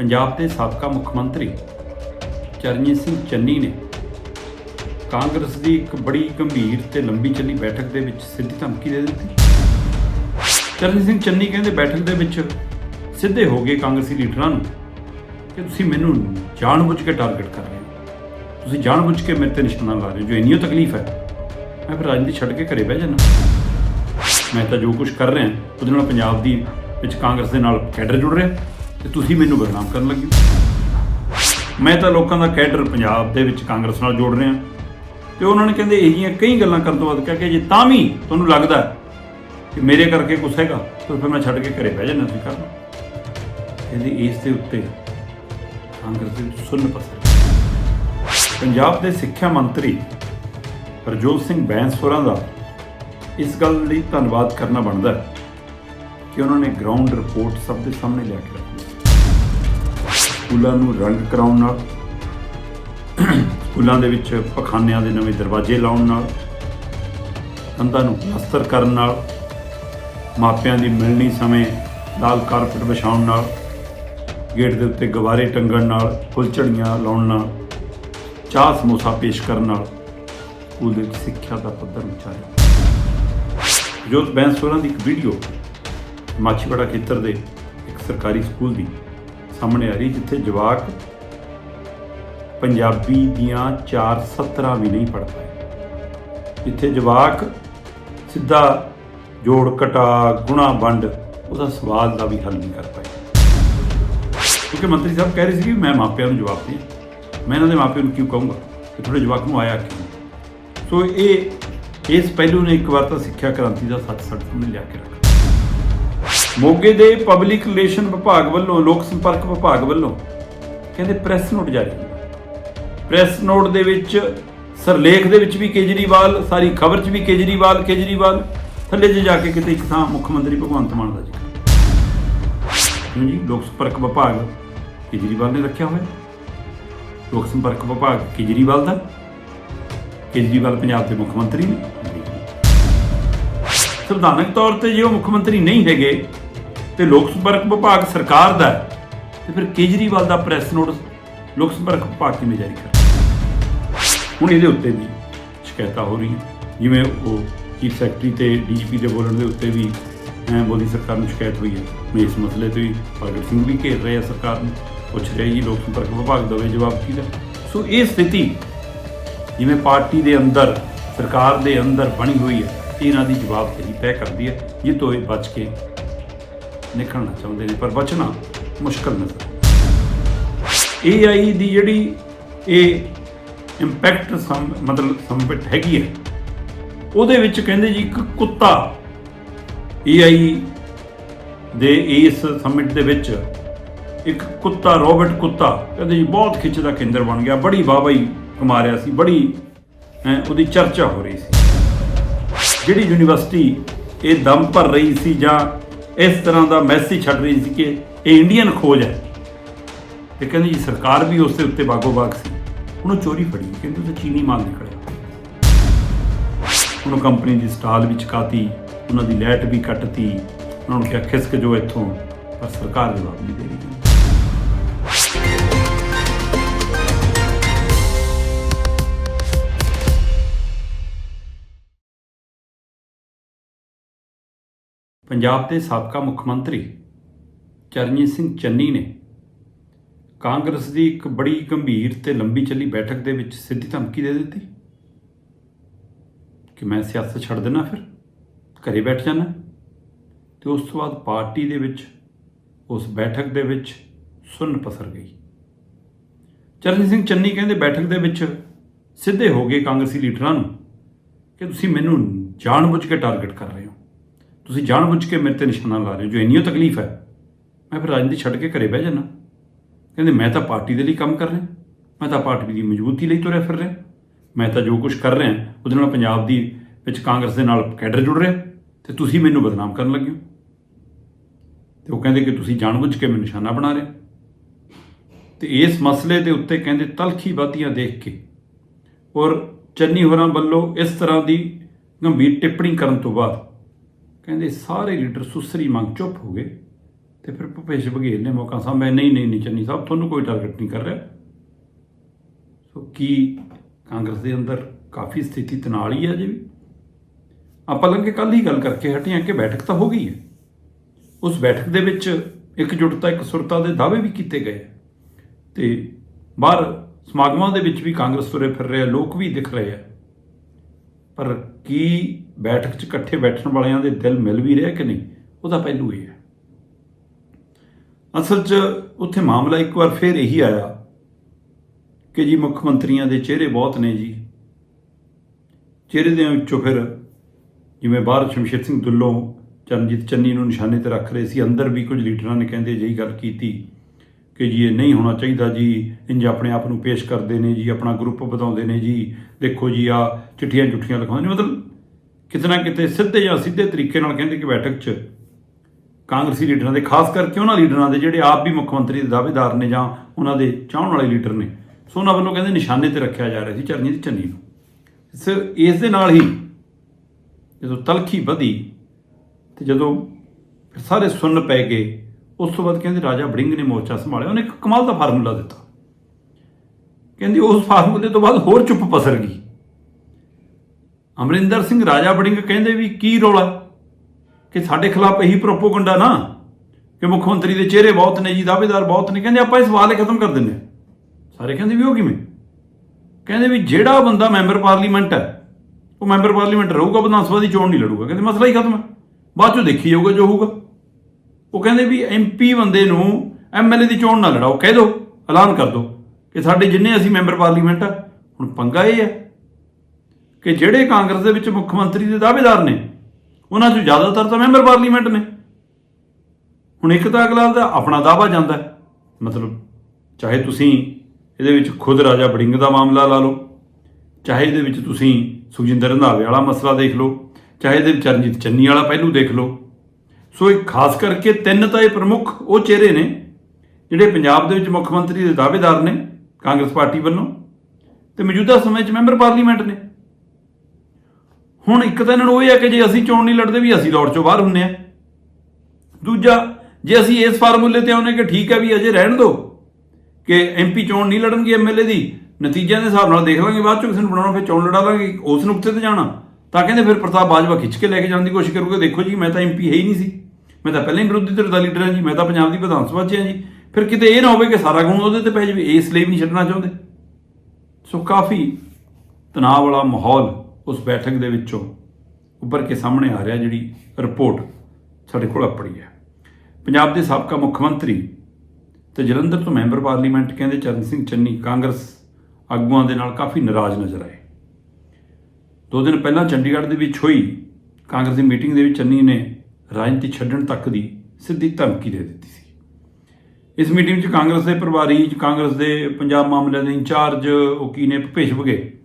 ਪੰਜਾਬ ਦੇ ਸਾਬਕਾ ਮੁੱਖ ਮੰਤਰੀ ਚਰਨਜੀਤ ਸਿੰਘ ਚੰਨੀ ਨੇ ਕਾਂਗਰਸ ਦੀ ਇੱਕ ਬੜੀ ਗੰਭੀਰ ਤੇ ਲੰਬੀ ਚੱਲੀ ਬੈਠਕ ਦੇ ਵਿੱਚ ਸਿੱਧੀ ਧਮਕੀ ਦੇ ਦਿੱਤੀ। ਚਰਨਜੀਤ ਸਿੰਘ ਚੰਨੀ ਕਹਿੰਦੇ ਬੈਠਕ ਦੇ ਵਿੱਚ ਸਿੱਧੇ ਹੋ ਗਏ ਕਾਂਗਰਸੀ ਲੀਡਰਾਂ ਨੂੰ ਕਿ ਤੁਸੀਂ ਮੈਨੂੰ ਜਾਣਬੁੱਝ ਕੇ ਟਾਰਗੇਟ ਕਰ ਰਹੇ ਹੋ। ਤੁਸੀਂ ਜਾਣਬੁੱਝ ਕੇ ਮੇਰੇ ਤੇ ਨਿਸ਼ਾਨਾ ਲਾ ਰਹੇ ਹੋ, ਜੋ ਇੰਨੀ ਓ ਤਕਲੀਫ ਹੈ। ਮੈਂ ਫਿਰ ਰਾਜਨੀਤੀ ਛੱਡ ਕੇ ਘਰੇ ਬਹਿ ਜਾਣਾ ਮੈਂ ਤਾਂ ਜੋ ਕੁਝ ਕਰ ਰਿਹਾ, ਉਹਦੇ ਨਾਲ ਪੰਜਾਬ ਦੀ ਵਿੱਚ ਕਾਂਗਰਸ ਦੇ ਨਾਲ ਕੈਡਰ ਜੁੜ ਰਿਹਾ। ਤੇ ਤੁਸੀਂ ਮੈਨੂੰ ਬਦਨਾਮ ਕਰਨ ਲੱਗੇ ਹੋ। ਮੈਂ ਤਾਂ ਲੋਕਾਂ ਦਾ ਕੈਡਰ ਪੰਜਾਬ ਦੇ ਵਿੱਚ ਕਾਂਗਰਸ ਨਾਲ ਜੋੜ ਰਿਹਾ। ਤੇ ਉਹਨਾਂ ਨੇ ਕਹਿੰਦੇ ਇਹ ਜਿਹੀਆਂ ਕਈ ਗੱਲਾਂ ਕਰਨ ਤੋਂ ਬਾਅਦ ਕਹਿ ਕੇ ਜੇ ਤਾਂ ਵੀ ਤੁਹਾਨੂੰ ਲੱਗਦਾ ਕਿ ਮੇਰੇ ਕਰਕੇ ਕੁਛ ਹੈਗਾ, ਤਾਂ ਫਿਰ ਮੈਂ ਛੱਡ ਕੇ ਘਰੇ ਬਹਿ ਜਾਣਾ ਸੀ ਕਰਨਾ ਕਹਿੰਦੇ ਇਸ ਦੇ ਉੱਤੇ ਕਾਂਗਰਸ ਦੇ ਵਿੱਚ ਸੁੰਨ ਪਸਰ ਪੰਜਾਬ ਦੇ ਸਿੱਖਿਆ ਮੰਤਰੀ ਹਰਜੋਤ ਸਿੰਘ ਬੈਂਸ ਹੋਰਾਂ ਦਾ ਇਸ ਗੱਲ ਲਈ ਧੰਨਵਾਦ ਕਰਨਾ ਬਣਦਾ ਹੈ ਕਿ ਉਹਨਾਂ ਨੇ ਗਰਾਊਂਡ ਰਿਪੋਰਟ ਸਭ ਦੇ ਸਾਹਮਣੇ ਲਿਆ ਕੇ ਰੱਖੀ ਸਕੂਲਾਂ ਨੂੰ ਰੰਗ ਕਰਾਉਣ ਨਾਲ, ਸਕੂਲਾਂ ਦੇ ਵਿੱਚ ਪਖਾਨਿਆਂ ਦੇ ਨਵੇਂ ਦਰਵਾਜ਼ੇ ਲਾਉਣ ਨਾਲ, ਕੰਧਾਂ ਨੂੰ ਪਲਾਸਟਰ ਕਰਨ ਨਾਲ, ਮਾਪਿਆਂ ਦੀ ਮਿਲਣੀ ਸਮੇਂ ਲਾਲ ਕਾਰਪਟ ਵਿਛਾਉਣ ਨਾਲ, ਗੇਟ ਦੇ ਉੱਤੇ ਗਵਾਰੇ ਟੰਗਣ ਨਾਲ ਫੁੱਲਝੜੀਆਂ ਲਾਉਣ ਨਾਲ, ਚਾਹ ਸਮੋਸਾ ਪੇਸ਼ ਕਰਨ ਨਾਲ, ਸਕੂਲ ਦੇ ਵਿੱਚ ਸਿੱਖਿਆ ਦਾ ਪੱਧਰ ਉੱਚਾ ਹੈ। ਜੋਤ ਬੈਂਸ ਹੋਰਾਂ ਦੀ ਇੱਕ ਵੀਡੀਓ ਮਾਛੀਵਾੜਾ ਖੇਤਰ ਦੇ ਇੱਕ ਸਰਕਾਰੀ ਸਕੂਲ ਦੀ ਸਾਹਮਣੇ ਆ ਰਹੀ ਜਿੱਥੇ ਜਵਾਕ ਪੰਜਾਬੀ ਦੀਆਂ ਚਾਰ ਸਤਰਾਂ ਵੀ ਨਹੀਂ ਪੜ੍ਹ ਪਾਏ। ਜਿੱਥੇ ਜਵਾਕ ਸਿੱਧਾ ਜੋੜ, ਕਟਾ, ਗੁਣਾ, ਵੰਡ, ਉਹਦਾ ਸਵਾਲ ਦਾ ਵੀ ਹੱਲ ਨਹੀਂ ਕਰ ਪਾਏ। ਕਿਉਂਕਿ ਮੰਤਰੀ ਸਾਹਿਬ ਕਹਿ ਰਹੇ ਸੀ ਕਿ ਮੈਂ ਮਾਪਿਆਂ ਨੂੰ ਜਵਾਬ ਦੇ ਮੈਂ ਇਹਨਾਂ ਦੇ ਮਾਪਿਆਂ ਨੂੰ ਕਿਉਂ ਕਹੂੰਗਾ ਕਿ ਤੁਹਾਡੇ ਜਵਾਕ ਨੂੰ ਆਇਆ ਕਿਉਂ? ਸੋ ਇਹ, ਇਸ ਪਹਿਲੂ ਨੇ ਇੱਕ ਵਾਰ ਤਾਂ ਸਿੱਖਿਆ ਕ੍ਰਾਂਤੀ ਦਾ ਸੱਚ ਸੱਚ ਸਾਹਮਣੇ ਲਿਆ ਕੇ ਰੱਖਿਆ। ਮੋਗੇ ਦੇ ਪਬਲਿਕ ਰਿਲੇਸ਼ਨ ਵਿਭਾਗ ਵੱਲੋਂ, ਲੋਕ ਸੰਪਰਕ ਵਿਭਾਗ ਵੱਲੋਂ ਕਹਿੰਦੇ ਪ੍ਰੈਸ ਨੋਟ ਜਾਰੀ। ਕੀਤਾ ਪ੍ਰੈਸ ਨੋਟ ਦੇ ਵਿੱਚ ਸਰਲੇਖ ਦੇ ਵਿੱਚ ਵੀ ਕੇਜਰੀਵਾਲ, ਸਾਰੀ ਖਬਰ 'ਚ ਵੀ ਕੇਜਰੀਵਾਲ ਕੇਜਰੀਵਾਲ, ਥੱਲੇ ਜੇ ਜਾ ਕੇ ਕਿਤੇ ਇੱਕ ਥਾਂ ਮੁੱਖ ਮੰਤਰੀ ਭਗਵੰਤ ਮਾਨ ਦਾ ਜ਼ਿਕਰ। ਜੀ? ਲੋਕ ਸੰਪਰਕ ਵਿਭਾਗ ਕੇਜਰੀਵਾਲ ਨੇ ਰੱਖਿਆ ਹੋਇਆ। ਲੋਕ ਸੰਪਰਕ ਵਿਭਾਗ ਕੇਜਰੀਵਾਲ ਦਾ। ਕੇਜਰੀਵਾਲ ਪੰਜਾਬ ਦੇ ਮੁੱਖ ਮੰਤਰੀ ਨੇ। ਸੰਵਿਧਾਨਕ ਤੌਰ ਤੇ ਜੇ ਉਹ ਮੁੱਖ ਮੰਤਰੀ ਨਹੀਂ ਹੈਗੇ ਤੇ ਲੋਕ ਸੰਪਰਕ ਵਿਭਾਗ ਸਰਕਾਰ ਦਾ ਤੇ ਫਿਰ ਕੇਜਰੀਵਾਲ ਦਾ ਪ੍ਰੈਸ ਨੋਟ ਲੋਕ ਸੰਪਰਕ ਵਿਭਾਗ ਕਿਵੇਂ ਜਾਰੀ ਕਰ? ਹੁਣ ਇਹਦੇ ਉੱਤੇ ਵੀ ਸ਼ਿਕਾਇਤਾਂ ਹੋ ਰਹੀਆਂ। ਜਿਵੇਂ ਉਹ ਚੀਫ ਸੈਕਟਰੀ ਤੇ ਡੀਜੀਪੀ ਦੇ ਬੋਲਣ ਦੇ ਉੱਤੇ ਵੀ ਐਂ ਮੋਦੀ ਸਰਕਾਰ ਨੂੰ ਸ਼ਿਕਾਇਤ ਹੋਈ ਹੈ। ਮੈਂ ਇਸ ਮਸਲੇ ਤੇ ਵੀ ਭਗਤ ਸਿੰਘ ਵੀ ਘੇਰ ਰਹੇ ਆ ਸਰਕਾਰ ਨੂੰ। ਪੁੱਛ ਰਹੇ ਜੀ, ਲੋਕ ਸੰਪਰਕ ਵਿਭਾਗ ਦਵੇ ਜਵਾਬ ਕੀ ਦਾ? ਸੋ ਇਹ ਸਥਿਤੀ ਜਿਵੇਂ ਪਾਰਟੀ ਦੇ ਅੰਦਰ, ਸਰਕਾਰ ਦੇ ਅੰਦਰ ਬਣੀ ਹੋਈ ਹੈ। ਇਹਨਾਂ ਦੀ ਜਵਾਬਦੇਹੀ ਤੈਅ ਕਰਦੀ ਹੈ, ਇਹ ਤੋਂ ਇਹ ਬਚ ਕੇ ਨਿਕਲਣਾ ਚਾਹੁੰਦੇ ਨੇ, ਪਰ ਬਚਣਾ ਮੁਸ਼ਕਲ ਨਜ਼ਰ AI ਦੀ ਜਿਹੜੀ ਇਹ ਇੰਪੈਕਟ ਮਤਲਬ ਸੰਪਟ ਹੈਗੀ ਹੈ, ਉਹਦੇ ਵਿੱਚ ਕਹਿੰਦੇ ਜੀ ਇੱਕ ਕੁੱਤਾ AI ਦੇ ਇਸ ਸਮਿਟ ਦੇ ਵਿੱਚ ਇੱਕ ਕੁੱਤਾ, ਰੋਬਟ ਕੁੱਤਾ, ਕਹਿੰਦੇ ਜੀ ਬਹੁਤ ਖਿੱਚ ਦਾ ਕੇਂਦਰ ਬਣ ਗਿਆ, ਬੜੀ ਵਾਹਵਾਈ ਕਮਾ ਰਿਹਾ ਸੀ, ਬੜੀ ਉਹਦੀ ਚਰਚਾ ਹੋ ਰਹੀ ਸੀ। ਜਿਹੜੀ ਯੂਨੀਵਰਸਿਟੀ ਇਹ ਦਮ ਭਰ ਰਹੀ ਸੀ ਜਾਂ ਇਸ ਤਰ੍ਹਾਂ ਦਾ ਮੈਸੇਜ ਛੱਡ ਰਹੀ ਸੀ ਕਿ ਇਹ ਇੰਡੀਅਨ ਖੋਜ ਹੈ। ਤੇ ਕਹਿੰਦੇ ਜੀ ਸਰਕਾਰ ਵੀ ਉਸ ਦੇ ਉੱਤੇ ਬਾਗੋ ਬਾਗ ਸੀ। ਉਹਨੂੰ ਚੋਰੀ ਫੜੀ। ਕਹਿੰਦੇ ਉਹ ਚੀਨੀ ਮਾਲ ਨਿਕਲਿਆ। ਉਹਨੂੰ ਕੰਪਨੀ ਦੀ ਸਟਾਲ ਵਿੱਚ ਕਾਤੀ ਉਹਨਾਂ ਦੀ ਲੈਟ ਵੀ ਕੱਟਤੀ। ਉਹਨਾਂ ਨੂੰ ਕਿਹਾ, ਖਿਸਕ ਜੋ ਇੱਥੋਂ। ਪਰ ਸਰਕਾਰ ਜਵਾਬ ਨਹੀਂ ਦੇ ਰਹੀ। ਪੰਜਾਬ ਦੇ ਸਾਬਕਾ ਮੁੱਖ ਮੰਤਰੀ ਚਰਨਜੀਤ ਸਿੰਘ ਚੰਨੀ ਨੇ ਕਾਂਗਰਸ ਦੀ ਇੱਕ ਬੜੀ ਗੰਭੀਰ ਤੇ ਲੰਬੀ ਚੱਲੀ ਬੈਠਕ ਦੇ ਵਿੱਚ ਸਿੱਧੀ ਧਮਕੀ ਦੇ ਦਿੱਤੀ। ਕਿ ਮੈਂ ਸਿਆਸਤ ਛੱਡ ਦੇਣਾ ਫਿਰ? ਘਰੇ ਬੈਠ ਜਾਣਾ ਤੇ ਉਸ ਤੋਂ ਬਾਅਦ ਪਾਰਟੀ ਦੇ ਵਿੱਚ, ਉਸ ਬੈਠਕ ਦੇ ਵਿੱਚ ਸੁੰਨ ਪਸਰ ਗਈ। ਚਰਨਜੀਤ ਸਿੰਘ ਚੰਨੀ ਕਹਿੰਦੇ ਬੈਠਕ ਦੇ ਵਿੱਚ ਸਿੱਧੇ ਹੋ ਗਏ ਕਾਂਗਰਸੀ ਲੀਡਰਾਂ ਨੂੰ ਕਿ ਤੁਸੀਂ ਮੈਨੂੰ ਜਾਣਬੁੱਝ ਕੇ ਟਾਰਗੇਟ ਕਰ ਰਹੇ ਹੋ। ਤੁਸੀਂ ਜਾਣਬੁੱਝ ਕੇ ਮੇਰੇ ਤੇ ਨਿਸ਼ਾਨਾ ਲਾ ਰਹੇ ਹੋ, ਜੋ ਇੰਨੀ ਓ ਤਕਲੀਫ ਹੈ। ਮੈਂ ਫਿਰ ਰਾਜਨੀਤੀ ਛੱਡ ਕੇ ਘਰੇ ਬਹਿ ਜਾਣਾ ਕਹਿੰਦੇ, ਮੈਂ ਤਾਂ ਪਾਰਟੀ ਦੇ ਲਈ ਕੰਮ ਕਰ ਰਿਹਾ। ਮੈਂ ਤਾਂ ਪਾਰਟੀ ਦੀ ਮਜ਼ਬੂਤੀ ਲਈ ਤੁਰਿਆ ਫਿਰ ਰਿਹਾ। ਮੈਂ ਤਾਂ ਜੋ ਕੁਝ ਕਰ ਰਿਹਾ, ਉਹਦੇ ਨਾਲ ਪੰਜਾਬ ਦੀ ਵਿੱਚ ਕਾਂਗਰਸ ਦੇ ਨਾਲ ਕੈਡਰ ਜੁੜ ਰਿਹਾ। ਤੇ ਤੁਸੀਂ ਮੈਨੂੰ ਬਦਨਾਮ ਕਰਨ ਲੱਗੇ ਹੋ। ਤੇ ਉਹ ਕਹਿੰਦੇ ਕਿ ਤੁਸੀਂ ਜਾਣਬੁੱਝ ਕੇ ਮੈਨੂੰ ਨਿਸ਼ਾਨਾ ਬਣਾ ਰਹੇ ਹੋ। ਤੇ ਇਸ ਮਸਲੇ ਦੇ ਉੱਤੇ ਕਹਿੰਦੇ ਤਲਖੀ ਬਾਤੀਆਂ ਦੇਖ ਕੇ ਔਰ ਚੰਨੀ ਹੋਰਾਂ ਵੱਲੋਂ ਇਸ ਤਰ੍ਹਾਂ ਦੀ ਗੰਭੀਰ ਟਿੱਪਣੀ ਕਰਨ ਤੋਂ ਬਾਅਦ ਕਹਿੰਦੇ ਸਾਰੇ ਲੀਡਰ ਸੁਸਰੀ ਮੰਗ ਚੁੱਪ ਹੋ ਗਏ ਤੇ ਫਿਰ ਭੁਪੇਸ਼ ਬਘੇਲ ਨੇ ਮੌਕਾ ਸਾਂਭਿਆ, ਨਹੀਂ ਨਹੀਂ ਨਹੀਂ ਚੰਨੀ ਸਾਹਿਬ, ਤੁਹਾਨੂੰ ਕੋਈ ਟਾਰਗੇਟ ਨਹੀਂ ਕਰ ਰਿਹਾ। ਸੋ ਕੀ ਕਾਂਗਰਸ ਦੇ ਅੰਦਰ ਕਾਫੀ ਸਥਿਤੀ ਤਨਾਲ ਹੀ ਹੈ ਅਜੇ ਵੀ? ਆਪਾਂ ਲੰਗੇ ਕੱਲ ਹੀ ਗੱਲ ਕਰਕੇ ਹਟੇ ਹਾਂ ਕਿ ਬੈਠਕ ਤਾਂ ਹੋ ਗਈ ਹੈ। ਉਸ ਬੈਠਕ ਦੇ ਵਿੱਚ ਇੱਕ ਇਕਜੁੱਟਤਾ ਇੱਕ ਸੁਰਤਾ ਦੇ ਦਾਅਵੇ ਵੀ ਕੀਤੇ ਗਏ ਤੇ ਬਾਹਰ ਸਮਾਗਮਾਂ ਦੇ ਵਿੱਚ ਵੀ ਕਾਂਗਰਸ ਤੁਰੇ ਫਿਰ ਰਹੇ ਲੋਕ ਵੀ ਦਿਖ ਰਹੇ ਆ ਪਰ ਕੀ ਬੈਠਕ 'ਚ ਇਕੱਠੇ ਬੈਠਣ ਵਾਲਿਆਂ ਦੇ ਦਿਲ ਮਿਲ ਵੀ ਰਿਹਾ ਕਿ ਨਹੀਂ, ਉਹਦਾ ਪਹਿਲੂ ਇਹ ਹੈ। ਅਸਲ 'ਚ ਉੱਥੇ ਮਾਮਲਾ ਇੱਕ ਵਾਰ ਫਿਰ ਇਹੀ ਆਇਆ ਕਿ ਜੀ ਮੁੱਖ ਮੰਤਰੀਆਂ ਦੇ ਚਿਹਰੇ ਬਹੁਤ ਨੇ ਜੀ। ਚਿਹਰੇ ਦੇ ਵਿੱਚੋਂ ਫਿਰ ਜਿਵੇਂ ਬਾਹਰ ਸ਼ਮਸ਼ੇਰ ਸਿੰਘ ਦੁੱਲੋਂ ਚਰਨਜੀਤ ਚੰਨੀ ਨੂੰ ਨਿਸ਼ਾਨੇ ਤੇ ਰੱਖ ਰਹੇ ਸੀ, ਅੰਦਰ ਵੀ ਕੁਝ ਲੀਡਰਾਂ ਨੇ ਕਹਿੰਦੇ ਜਿਹੀ ਗੱਲ ਕੀਤੀ ਕਿ ਜੀ ਇਹ ਨਹੀਂ ਹੋਣਾ ਚਾਹੀਦਾ ਜੀ, ਇੰਜ ਆਪਣੇ ਆਪ ਨੂੰ ਪੇਸ਼ ਕਰਦੇ ਨੇ ਜੀ, ਆਪਣਾ ਗਰੁੱਪ ਵਧਾਉਂਦੇ ਨੇ ਜੀ, ਦੇਖੋ ਜੀ ਆ ਚਿੱਠੀਆਂ ਚੁੱਠੀਆਂ ਲਿਖਾਉਂਦੇ ਨੇ। ਮਤਲਬ ਕਿਤੇ ਨਾ ਕਿਤੇ ਸਿੱਧੇ ਜਾਂ ਸਿੱਧੇ ਤਰੀਕੇ ਨਾਲ ਕਹਿੰਦੇ ਕਿ ਬੈਠਕ 'ਚ ਕਾਂਗਰਸੀ ਲੀਡਰਾਂ ਦੇ, ਖਾਸ ਕਰਕੇ ਉਹਨਾਂ ਲੀਡਰਾਂ ਦੇ ਜਿਹੜੇ ਆਪ ਵੀ ਮੁੱਖ ਮੰਤਰੀ ਦੇ ਦਾਅਵੇਦਾਰ ਨੇ ਜਾਂ ਉਹਨਾਂ ਦੇ ਚਾਹਣ ਵਾਲੇ ਲੀਡਰ ਨੇ, ਸੋ ਉਹਨਾਂ ਵੱਲੋਂ ਕਹਿੰਦੇ ਨਿਸ਼ਾਨੇ ਤੇ ਰੱਖਿਆ ਜਾ ਰਿਹਾ ਸੀ ਚਰਨਜੀਤ ਚੰਨੀ ਨੂੰ। ਇਸ ਇਸ ਦੇ ਨਾਲ ਹੀ ਜਦੋਂ ਤਲਖੀ ਵਧੀ ਤੇ ਜਦੋਂ ਸਾਰੇ ਸੁਣਨ ਪੈ ਗਏ, ਉਸ ਤੋਂ ਬਾਅਦ ਕਹਿੰਦੇ ਰਾਜਾ ਬੜਿੰਗ ਨੇ ਮੋਰਚਾ ਸੰਭਾਲਿਆ, ਉਹਨੇ ਇੱਕ ਕਮਾਲ ਦਾ ਫਾਰਮੂਲਾ ਦਿੱਤਾ। ਕਹਿੰਦੀ ਉਸ ਫਾਰਮੂਲੇ ਤੋਂ ਬਾਅਦ ਹੋਰ ਚੁੱਪ ਪਸਰ ਗਈ। ਅਮਰਿੰਦਰ ਸਿੰਘ ਰਾਜਾ ਬੜਿੰਗ ਕਹਿੰਦੇ ਵੀ ਕੀ ਰੋਲਾ? ਕਿ ਸਾਡੇ ਖਿਲਾਫ ਇਹੀ ਪ੍ਰੋਪੋਗੰਡਾ ਨਾ? ਕਿ ਮੁੱਖ ਮੰਤਰੀ ਦੇ ਚਿਹਰੇ ਬਹੁਤ ਨੇ ਜੀ, ਦਾਅਵੇਦਾਰ ਬਹੁਤ ਨੇ। ਕਹਿੰਦੇ ਆਪਾਂ ਇਹ ਸਵਾਲ ਹੀ ਖਤਮ ਕਰ ਦਿੰਦੇ ਹਾਂ। ਸਾਰੇ ਕਹਿੰਦੇ ਵੀ ਉਹ ਕਿਵੇਂ? ਕਹਿੰਦੇ ਵੀ ਜਿਹੜਾ ਬੰਦਾ ਮੈਂਬਰ ਪਾਰਲੀਮੈਂਟ ਹੈ, ਉਹ ਮੈਂਬਰ ਪਾਰਲੀਮੈਂਟ ਰਹੂਗਾ ਵਿਧਾਨ ਸਭਾ ਦੀ ਚੋਣ ਨਹੀਂ ਲੜੂਗਾ। ਕਹਿੰਦੇ ਮਸਲਾ ਹੀ ਖਤਮ ਹੈ। ਬਾਅਦ ਚੋਂ ਦੇਖੀ ਜਾਊਗਾ ਜੋ ਹੋਊਗਾ। ਉਹ ਕਹਿੰਦੇ ਵੀ ਐਮਪੀ ਬੰਦੇ ਨੂੰ ਐਮਐਲਏ ਦੀ ਚੋਣ ਨਾ ਲੜਾਓ। ਕਹਿ ਦਿਓ, ਐਲਾਨ ਕਰ ਦਿਓ ਕਿ ਸਾਡੇ ਜਿੰਨੇ ਅਸੀਂ ਮੈਂਬਰ ਪਾਰਲੀਮੈਂਟ ਆ, ਹੁਣ ਪੰਗਾ ਇਹ ਹੈ। ਕਿ ਜਿਹੜੇ ਕਾਂਗਰਸ ਦੇ ਵਿੱਚ ਮੁੱਖ ਮੰਤਰੀ ਦੇ ਦਾਅਵੇਦਾਰ ਨੇ, ਉਹਨਾਂ 'ਚੋਂ ਜ਼ਿਆਦਾਤਰ ਤਾਂ ਮੈਂਬਰ ਪਾਰਲੀਮੈਂਟ ਨੇ। ਹੁਣ ਇੱਕ ਤਾਂ ਅਗਲਾ ਦਾ ਆਪਣਾ ਦਾਅਵਾ ਜਾਂਦਾ ਹੈ। ਮਤਲਬ ਚਾਹੇ ਤੁਸੀਂ ਇਹਦੇ ਵਿੱਚ ਖੁਦ ਰਾਜਾ ਬੜਿੰਗ ਦਾ ਮਾਮਲਾ ਲਾ ਲਓ, ਚਾਹੇ ਇਹਦੇ ਵਿੱਚ ਤੁਸੀਂ ਸੁਖਜਿੰਦਰ ਰੰਧਾਵੇ ਵਾਲਾ ਮਸਲਾ ਦੇਖ ਲਓ, ਚਾਹੇ ਇਹਦੇ ਵਿੱਚ ਚਰਨਜੀਤ ਚੰਨੀ ਵਾਲਾ ਪਹਿਲੂ ਦੇਖ ਲਓ। ਸੋ ਇਹ ਖਾਸ ਕਰਕੇ ਤਿੰਨ ਤਾਂ ਇਹ ਪ੍ਰਮੁੱਖ ਉਹ ਚਿਹਰੇ ਨੇ, ਜਿਹੜੇ ਪੰਜਾਬ ਦੇ ਵਿੱਚ ਮੁੱਖ ਮੰਤਰੀ ਦੇ ਦਾਅਵੇਦਾਰ ਨੇ ਕਾਂਗਰਸ ਪਾਰਟੀ ਵੱਲੋਂ, ਤੇ ਮੌਜੂਦਾ ਸਮੇਂ 'ਚ ਮੈਂਬਰ ਪਾਰਲੀਮੈਂਟ ਨੇ। ਹੁਣ ਇੱਕ ਤਾਂ ਇਹਨਾਂ ਨੂੰ ਇਹ ਹੈ ਕਿ ਜੇ ਅਸੀਂ ਚੋਣ ਨਹੀਂ ਲੜਦੇ ਵੀ ਅਸੀਂ ਦੌੜ ਚੋਂ ਬਾਹਰ ਹੁੰਨੇ ਆ। ਦੂਜਾ, ਜੇ ਅਸੀਂ ਇਸ ਫਾਰਮੂਲੇ ਤੇ ਆਉਨੇ ਕਿ ਠੀਕ ਹੈ ਵੀ ਅਜੇ ਰਹਿਣ ਦਿਓ ਕਿ ਐਮਪੀ ਚੋਣ ਨਹੀਂ ਲੜਨਗੇ ਐਮਐਲਏ ਦੀ, ਨਤੀਜਿਆਂ ਦੇ ਹਿਸਾਬ ਨਾਲ ਦੇਖ ਲਾਂਗੇ ਬਾਅਦ ਚੋਂ ਕਿਸੇ ਨੂੰ ਬਣਾਉਣਾ ਫਿਰ ਚੋਣ ਲੜਾ ਲਾਂਗੇ, ਉਸ ਨੁਕਤੇ ਤੇ ਜਾਣਾ? ਤਾਂ ਕਹਿੰਦੇ ਫਿਰ ਪ੍ਰਤਾਪ ਬਾਜਵਾ ਖਿੱਚ ਕੇ ਲੈ ਕੇ ਜਾਣ ਦੀ ਕੋਸ਼ਿਸ਼ ਕਰੂਗੇ, ਦੇਖੋ ਜੀ, ਮੈਂ ਤਾਂ ਐਮਪੀ ਹੈ ਹੀ ਨਹੀਂ ਸੀ। ਮੈਂ ਤਾਂ ਪਹਿਲਾਂ ਹੀ ਵਿਰੋਧੀ ਧਿਰ ਦਾ ਲੀਡਰ ਹਾਂ ਜੀ, ਮੈਂ ਤਾਂ ਪੰਜਾਬ ਦੀ ਵਿਧਾਨ ਸਭਾ 'ਚ ਹਾਂ ਜੀ। ਫਿਰ ਕਿਤੇ ਇਹ ਨਾ ਹੋਵੇ ਕਿ ਸਾਰਾ ਗੁਣ ਉਹਦੇ ਤੇ ਪੈ ਜਾਵੇ, ਇਸ ਲਈ ਵੀ ਨਹੀਂ ਛੱਡਣਾ ਚਾਹੁੰਦੇ। ਸੋ ਕਾਫੀ ਤਣਾਅ ਵਾਲਾ ਮਾਹੌਲ ਉਸ ਬੈਠਕ ਦੇ ਵਿੱਚੋਂ ਉੱਭਰ ਕੇ ਸਾਹਮਣੇ ਆ ਰਿਹਾ ਜਿਹੜੀ ਰਿਪੋਰਟ ਸਾਡੇ ਕੋਲ ਆਪੜੀ ਹੈ। ਪੰਜਾਬ ਦੇ ਸਾਬਕਾ ਮੁੱਖ ਮੰਤਰੀ ਤੇ ਜਲੰਧਰ ਤੋਂ ਮੈਂਬਰ ਪਾਰਲੀਮੈਂਟ ਕਹਿੰਦੇ ਚਰਨ ਸਿੰਘ ਚੰਨੀ ਕਾਂਗਰਸ ਆਗੂਆਂ ਦੇ ਨਾਲ ਕਾਫੀ ਨਾਰਾਜ਼ ਨਜ਼ਰ ਆਏ। ਦੋ ਦਿਨ ਪਹਿਲਾਂ ਚੰਡੀਗੜ੍ਹ ਦੇ ਵਿੱਚ ਹੋਈ ਕਾਂਗਰਸੀ ਮੀਟਿੰਗ ਦੇ ਵਿੱਚ ਚੰਨੀ ਨੇ ਰਾਜਨੀਤੀ ਛੱਡਣ ਤੱਕ ਦੀ ਸਿੱਧੀ ਧਮਕੀ ਦੇ ਦਿੱਤੀ ਸੀ। ਇਸ ਮੀਟਿੰਗ 'ਚ ਕਾਂਗਰਸ ਦੇ ਪ੍ਰਭਾਰੀ, ਕਾਂਗਰਸ ਦੇ ਪੰਜਾਬ ਮਾਮਲਿਆਂ ਦੇ ਇੰਚਾਰਜ ਉਹ ਕੀ ਨੇ ਭੁਪੇਸ਼ ਬਘੇਲ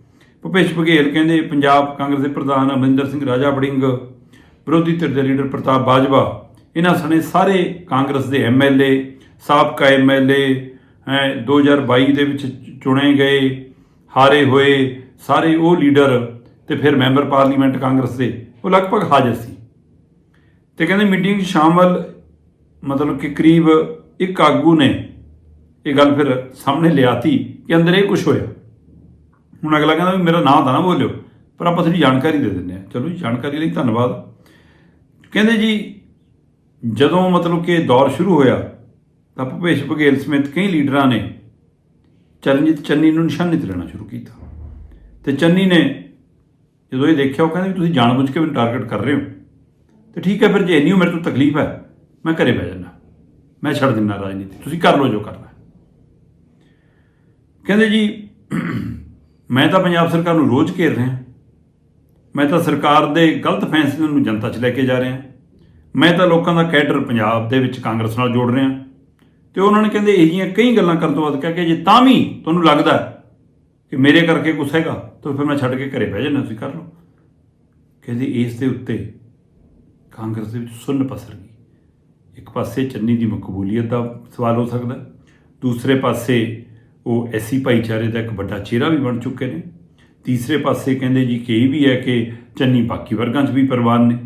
ਭੁਪੇਸ਼ ਬਘੇਲ ਕਹਿੰਦੇ ਪੰਜਾਬ ਕਾਂਗਰਸ ਦੇ ਪ੍ਰਧਾਨ ਅਮਰਿੰਦਰ ਸਿੰਘ ਰਾਜਾ ਬੜਿੰਗ ਵਿਰੋਧੀ ਧਿਰ ਦੇ ਲੀਡਰ ਪ੍ਰਤਾਪ ਬਾਜਵਾ, ਇਹਨਾਂ ਸਣੇ ਸਾਰੇ ਕਾਂਗਰਸ ਦੇ ਐਮਐਲਏ ਸਾਬਕਾ ਐਮਐਲਏ 2022 ਦੇ ਵਿੱਚ ਚੁਣੇ ਗਏ, ਹਾਰੇ ਹੋਏ, ਸਾਰੇ ਉਹ ਲੀਡਰ ਤੇ ਫਿਰ ਮੈਂਬਰ ਪਾਰਲੀਮੈਂਟ ਕਾਂਗਰਸ ਦੇ, ਉਹ ਲਗਭਗ ਹਾਜ਼ਰ ਸੀ। ਤੇ ਕਹਿੰਦੇ ਮੀਟਿੰਗ 'ਚ ਸ਼ਾਮਲ ਮਤਲਬ ਕਿ ਕਰੀਬ ਇੱਕ ਆਗੂ ਨੇ, ਇਹ ਗੱਲ ਫਿਰ ਸਾਹਮਣੇ ਲਿਆਤੀ ਕਿ ਅੰਦਰ ਇਹ ਕੁਝ ਹੋਇਆ। ਹੁਣ ਅਗਲਾ ਕਹਿੰਦਾ ਵੀ ਮੇਰਾ ਨਾਮ ਤਾਂ ਨਾ ਬੋਲਿਓ, ਪਰ ਆਪਾਂ ਥੋੜੀ ਜਾਣਕਾਰੀ ਦੇ ਦਿੰਦੇ ਆ ਚਲੋ ਜੀ, ਜਾਣਕਾਰੀ ਲਈ ਧੰਨਵਾਦ। ਕਹਿੰਦੇ ਜੀ, ਜਦੋਂ ਮਤਲਬ ਕਿ ਦੌਰ ਸ਼ੁਰੂ ਹੋਇਆ, ਤਾਂ ਭੁਪੇਸ਼ ਬਘੇਲ ਸਮੇਤ ਕਈ ਲੀਡਰਾਂ ਨੇ ਚਰਨਜੀਤ ਚੰਨੀ ਨੂੰ ਨਿਸ਼ਾਨੇ ਤੇ ਲੈਣਾ ਸ਼ੁਰੂ ਕੀਤਾ। ਤੇ ਚੰਨੀ ਨੇ ਜਦੋਂ ਇਹ ਦੇਖਿਆ, ਉਹ ਕਹਿੰਦੇ ਵੀ ਤੁਸੀਂ ਜਾਣਬੁੱਝ ਕੇ ਮੈਨੂੰ ਟਾਰਗੇਟ ਕਰ ਰਹੇ ਹੋ। ਤੇ ਠੀਕ ਹੈ ਫਿਰ, ਜੇ ਇੰਨੀ ਮੇਰੇ ਤੋਂ ਤਕਲੀਫ ਹੈ, ਮੈਂ ਘਰੇ ਬਹਿ ਜਾਣਾ ਮੈਂ ਛੱਡ ਦਿੰਦਾ ਰਾਜਨੀਤੀ। ਤੁਸੀਂ ਕਰ ਲਓ ਜੋ ਕਰਨਾ। ਕਹਿੰਦੇ ਜੀ ਮੈਂ ਤਾਂ ਪੰਜਾਬ ਸਰਕਾਰ ਨੂੰ ਰੋਜ਼ ਘੇਰ ਰਿਹਾ। ਮੈਂ ਤਾਂ ਸਰਕਾਰ ਦੇ ਗਲਤ ਫੈਸਲਿਆਂ ਨੂੰ ਜਨਤਾ 'ਚ ਲੈ ਕੇ ਜਾ ਰਿਹਾ। ਮੈਂ ਤਾਂ ਲੋਕਾਂ ਦਾ ਕੈਡਰ ਪੰਜਾਬ ਦੇ ਵਿੱਚ ਕਾਂਗਰਸ ਨਾਲ ਜੋੜ ਰਿਹਾ। ਤੇ ਉਹਨਾਂ ਨੇ ਕਹਿੰਦੇ ਇਹੀਆਂ ਕਈ ਗੱਲਾਂ ਕਰਨ ਤੋਂ ਬਾਅਦ ਕਿਹਾ ਕਿ ਜੇ ਤਾਂ ਵੀ ਤੁਹਾਨੂੰ ਲੱਗਦਾ ਕਿ ਮੇਰੇ ਕਰਕੇ ਕੁਛ ਹੈਗਾ, ਤਾਂ ਫਿਰ ਮੈਂ ਛੱਡ ਕੇ ਘਰੇ ਬਹਿ ਜਾਣਾ ਤੁਸੀਂ ਕਰ ਲਓ। ਕਹਿੰਦੇ ਇਸ ਦੇ ਉੱਤੇ ਕਾਂਗਰਸ ਦੇ ਵਿੱਚ ਸੁੰਨ ਪਸਰ ਗਈ। ਇੱਕ ਪਾਸੇ ਚੰਨੀ ਦੀ ਮਕਬੂਲੀਅਤ ਦਾ ਸਵਾਲ ਹੋ ਸਕਦਾ, ਦੂਸਰੇ ਪਾਸੇ ਉਹ ਐਸੀ ਭਾਈਚਾਰੇ ਦਾ ਇੱਕ ਵੱਡਾ ਚਿਹਰਾ ਵੀ ਬਣ ਚੁੱਕੇ ਨੇ। ਤੀਸਰੇ ਪਾਸੇ ਕਹਿੰਦੇ ਜੀ ਕਿ ਇਹ ਵੀ ਹੈ ਕਿ ਚੰਨੀ ਬਾਕੀ ਵਰਗਾਂ 'ਚ ਵੀ ਪ੍ਰਵਾਨ ਨੇ।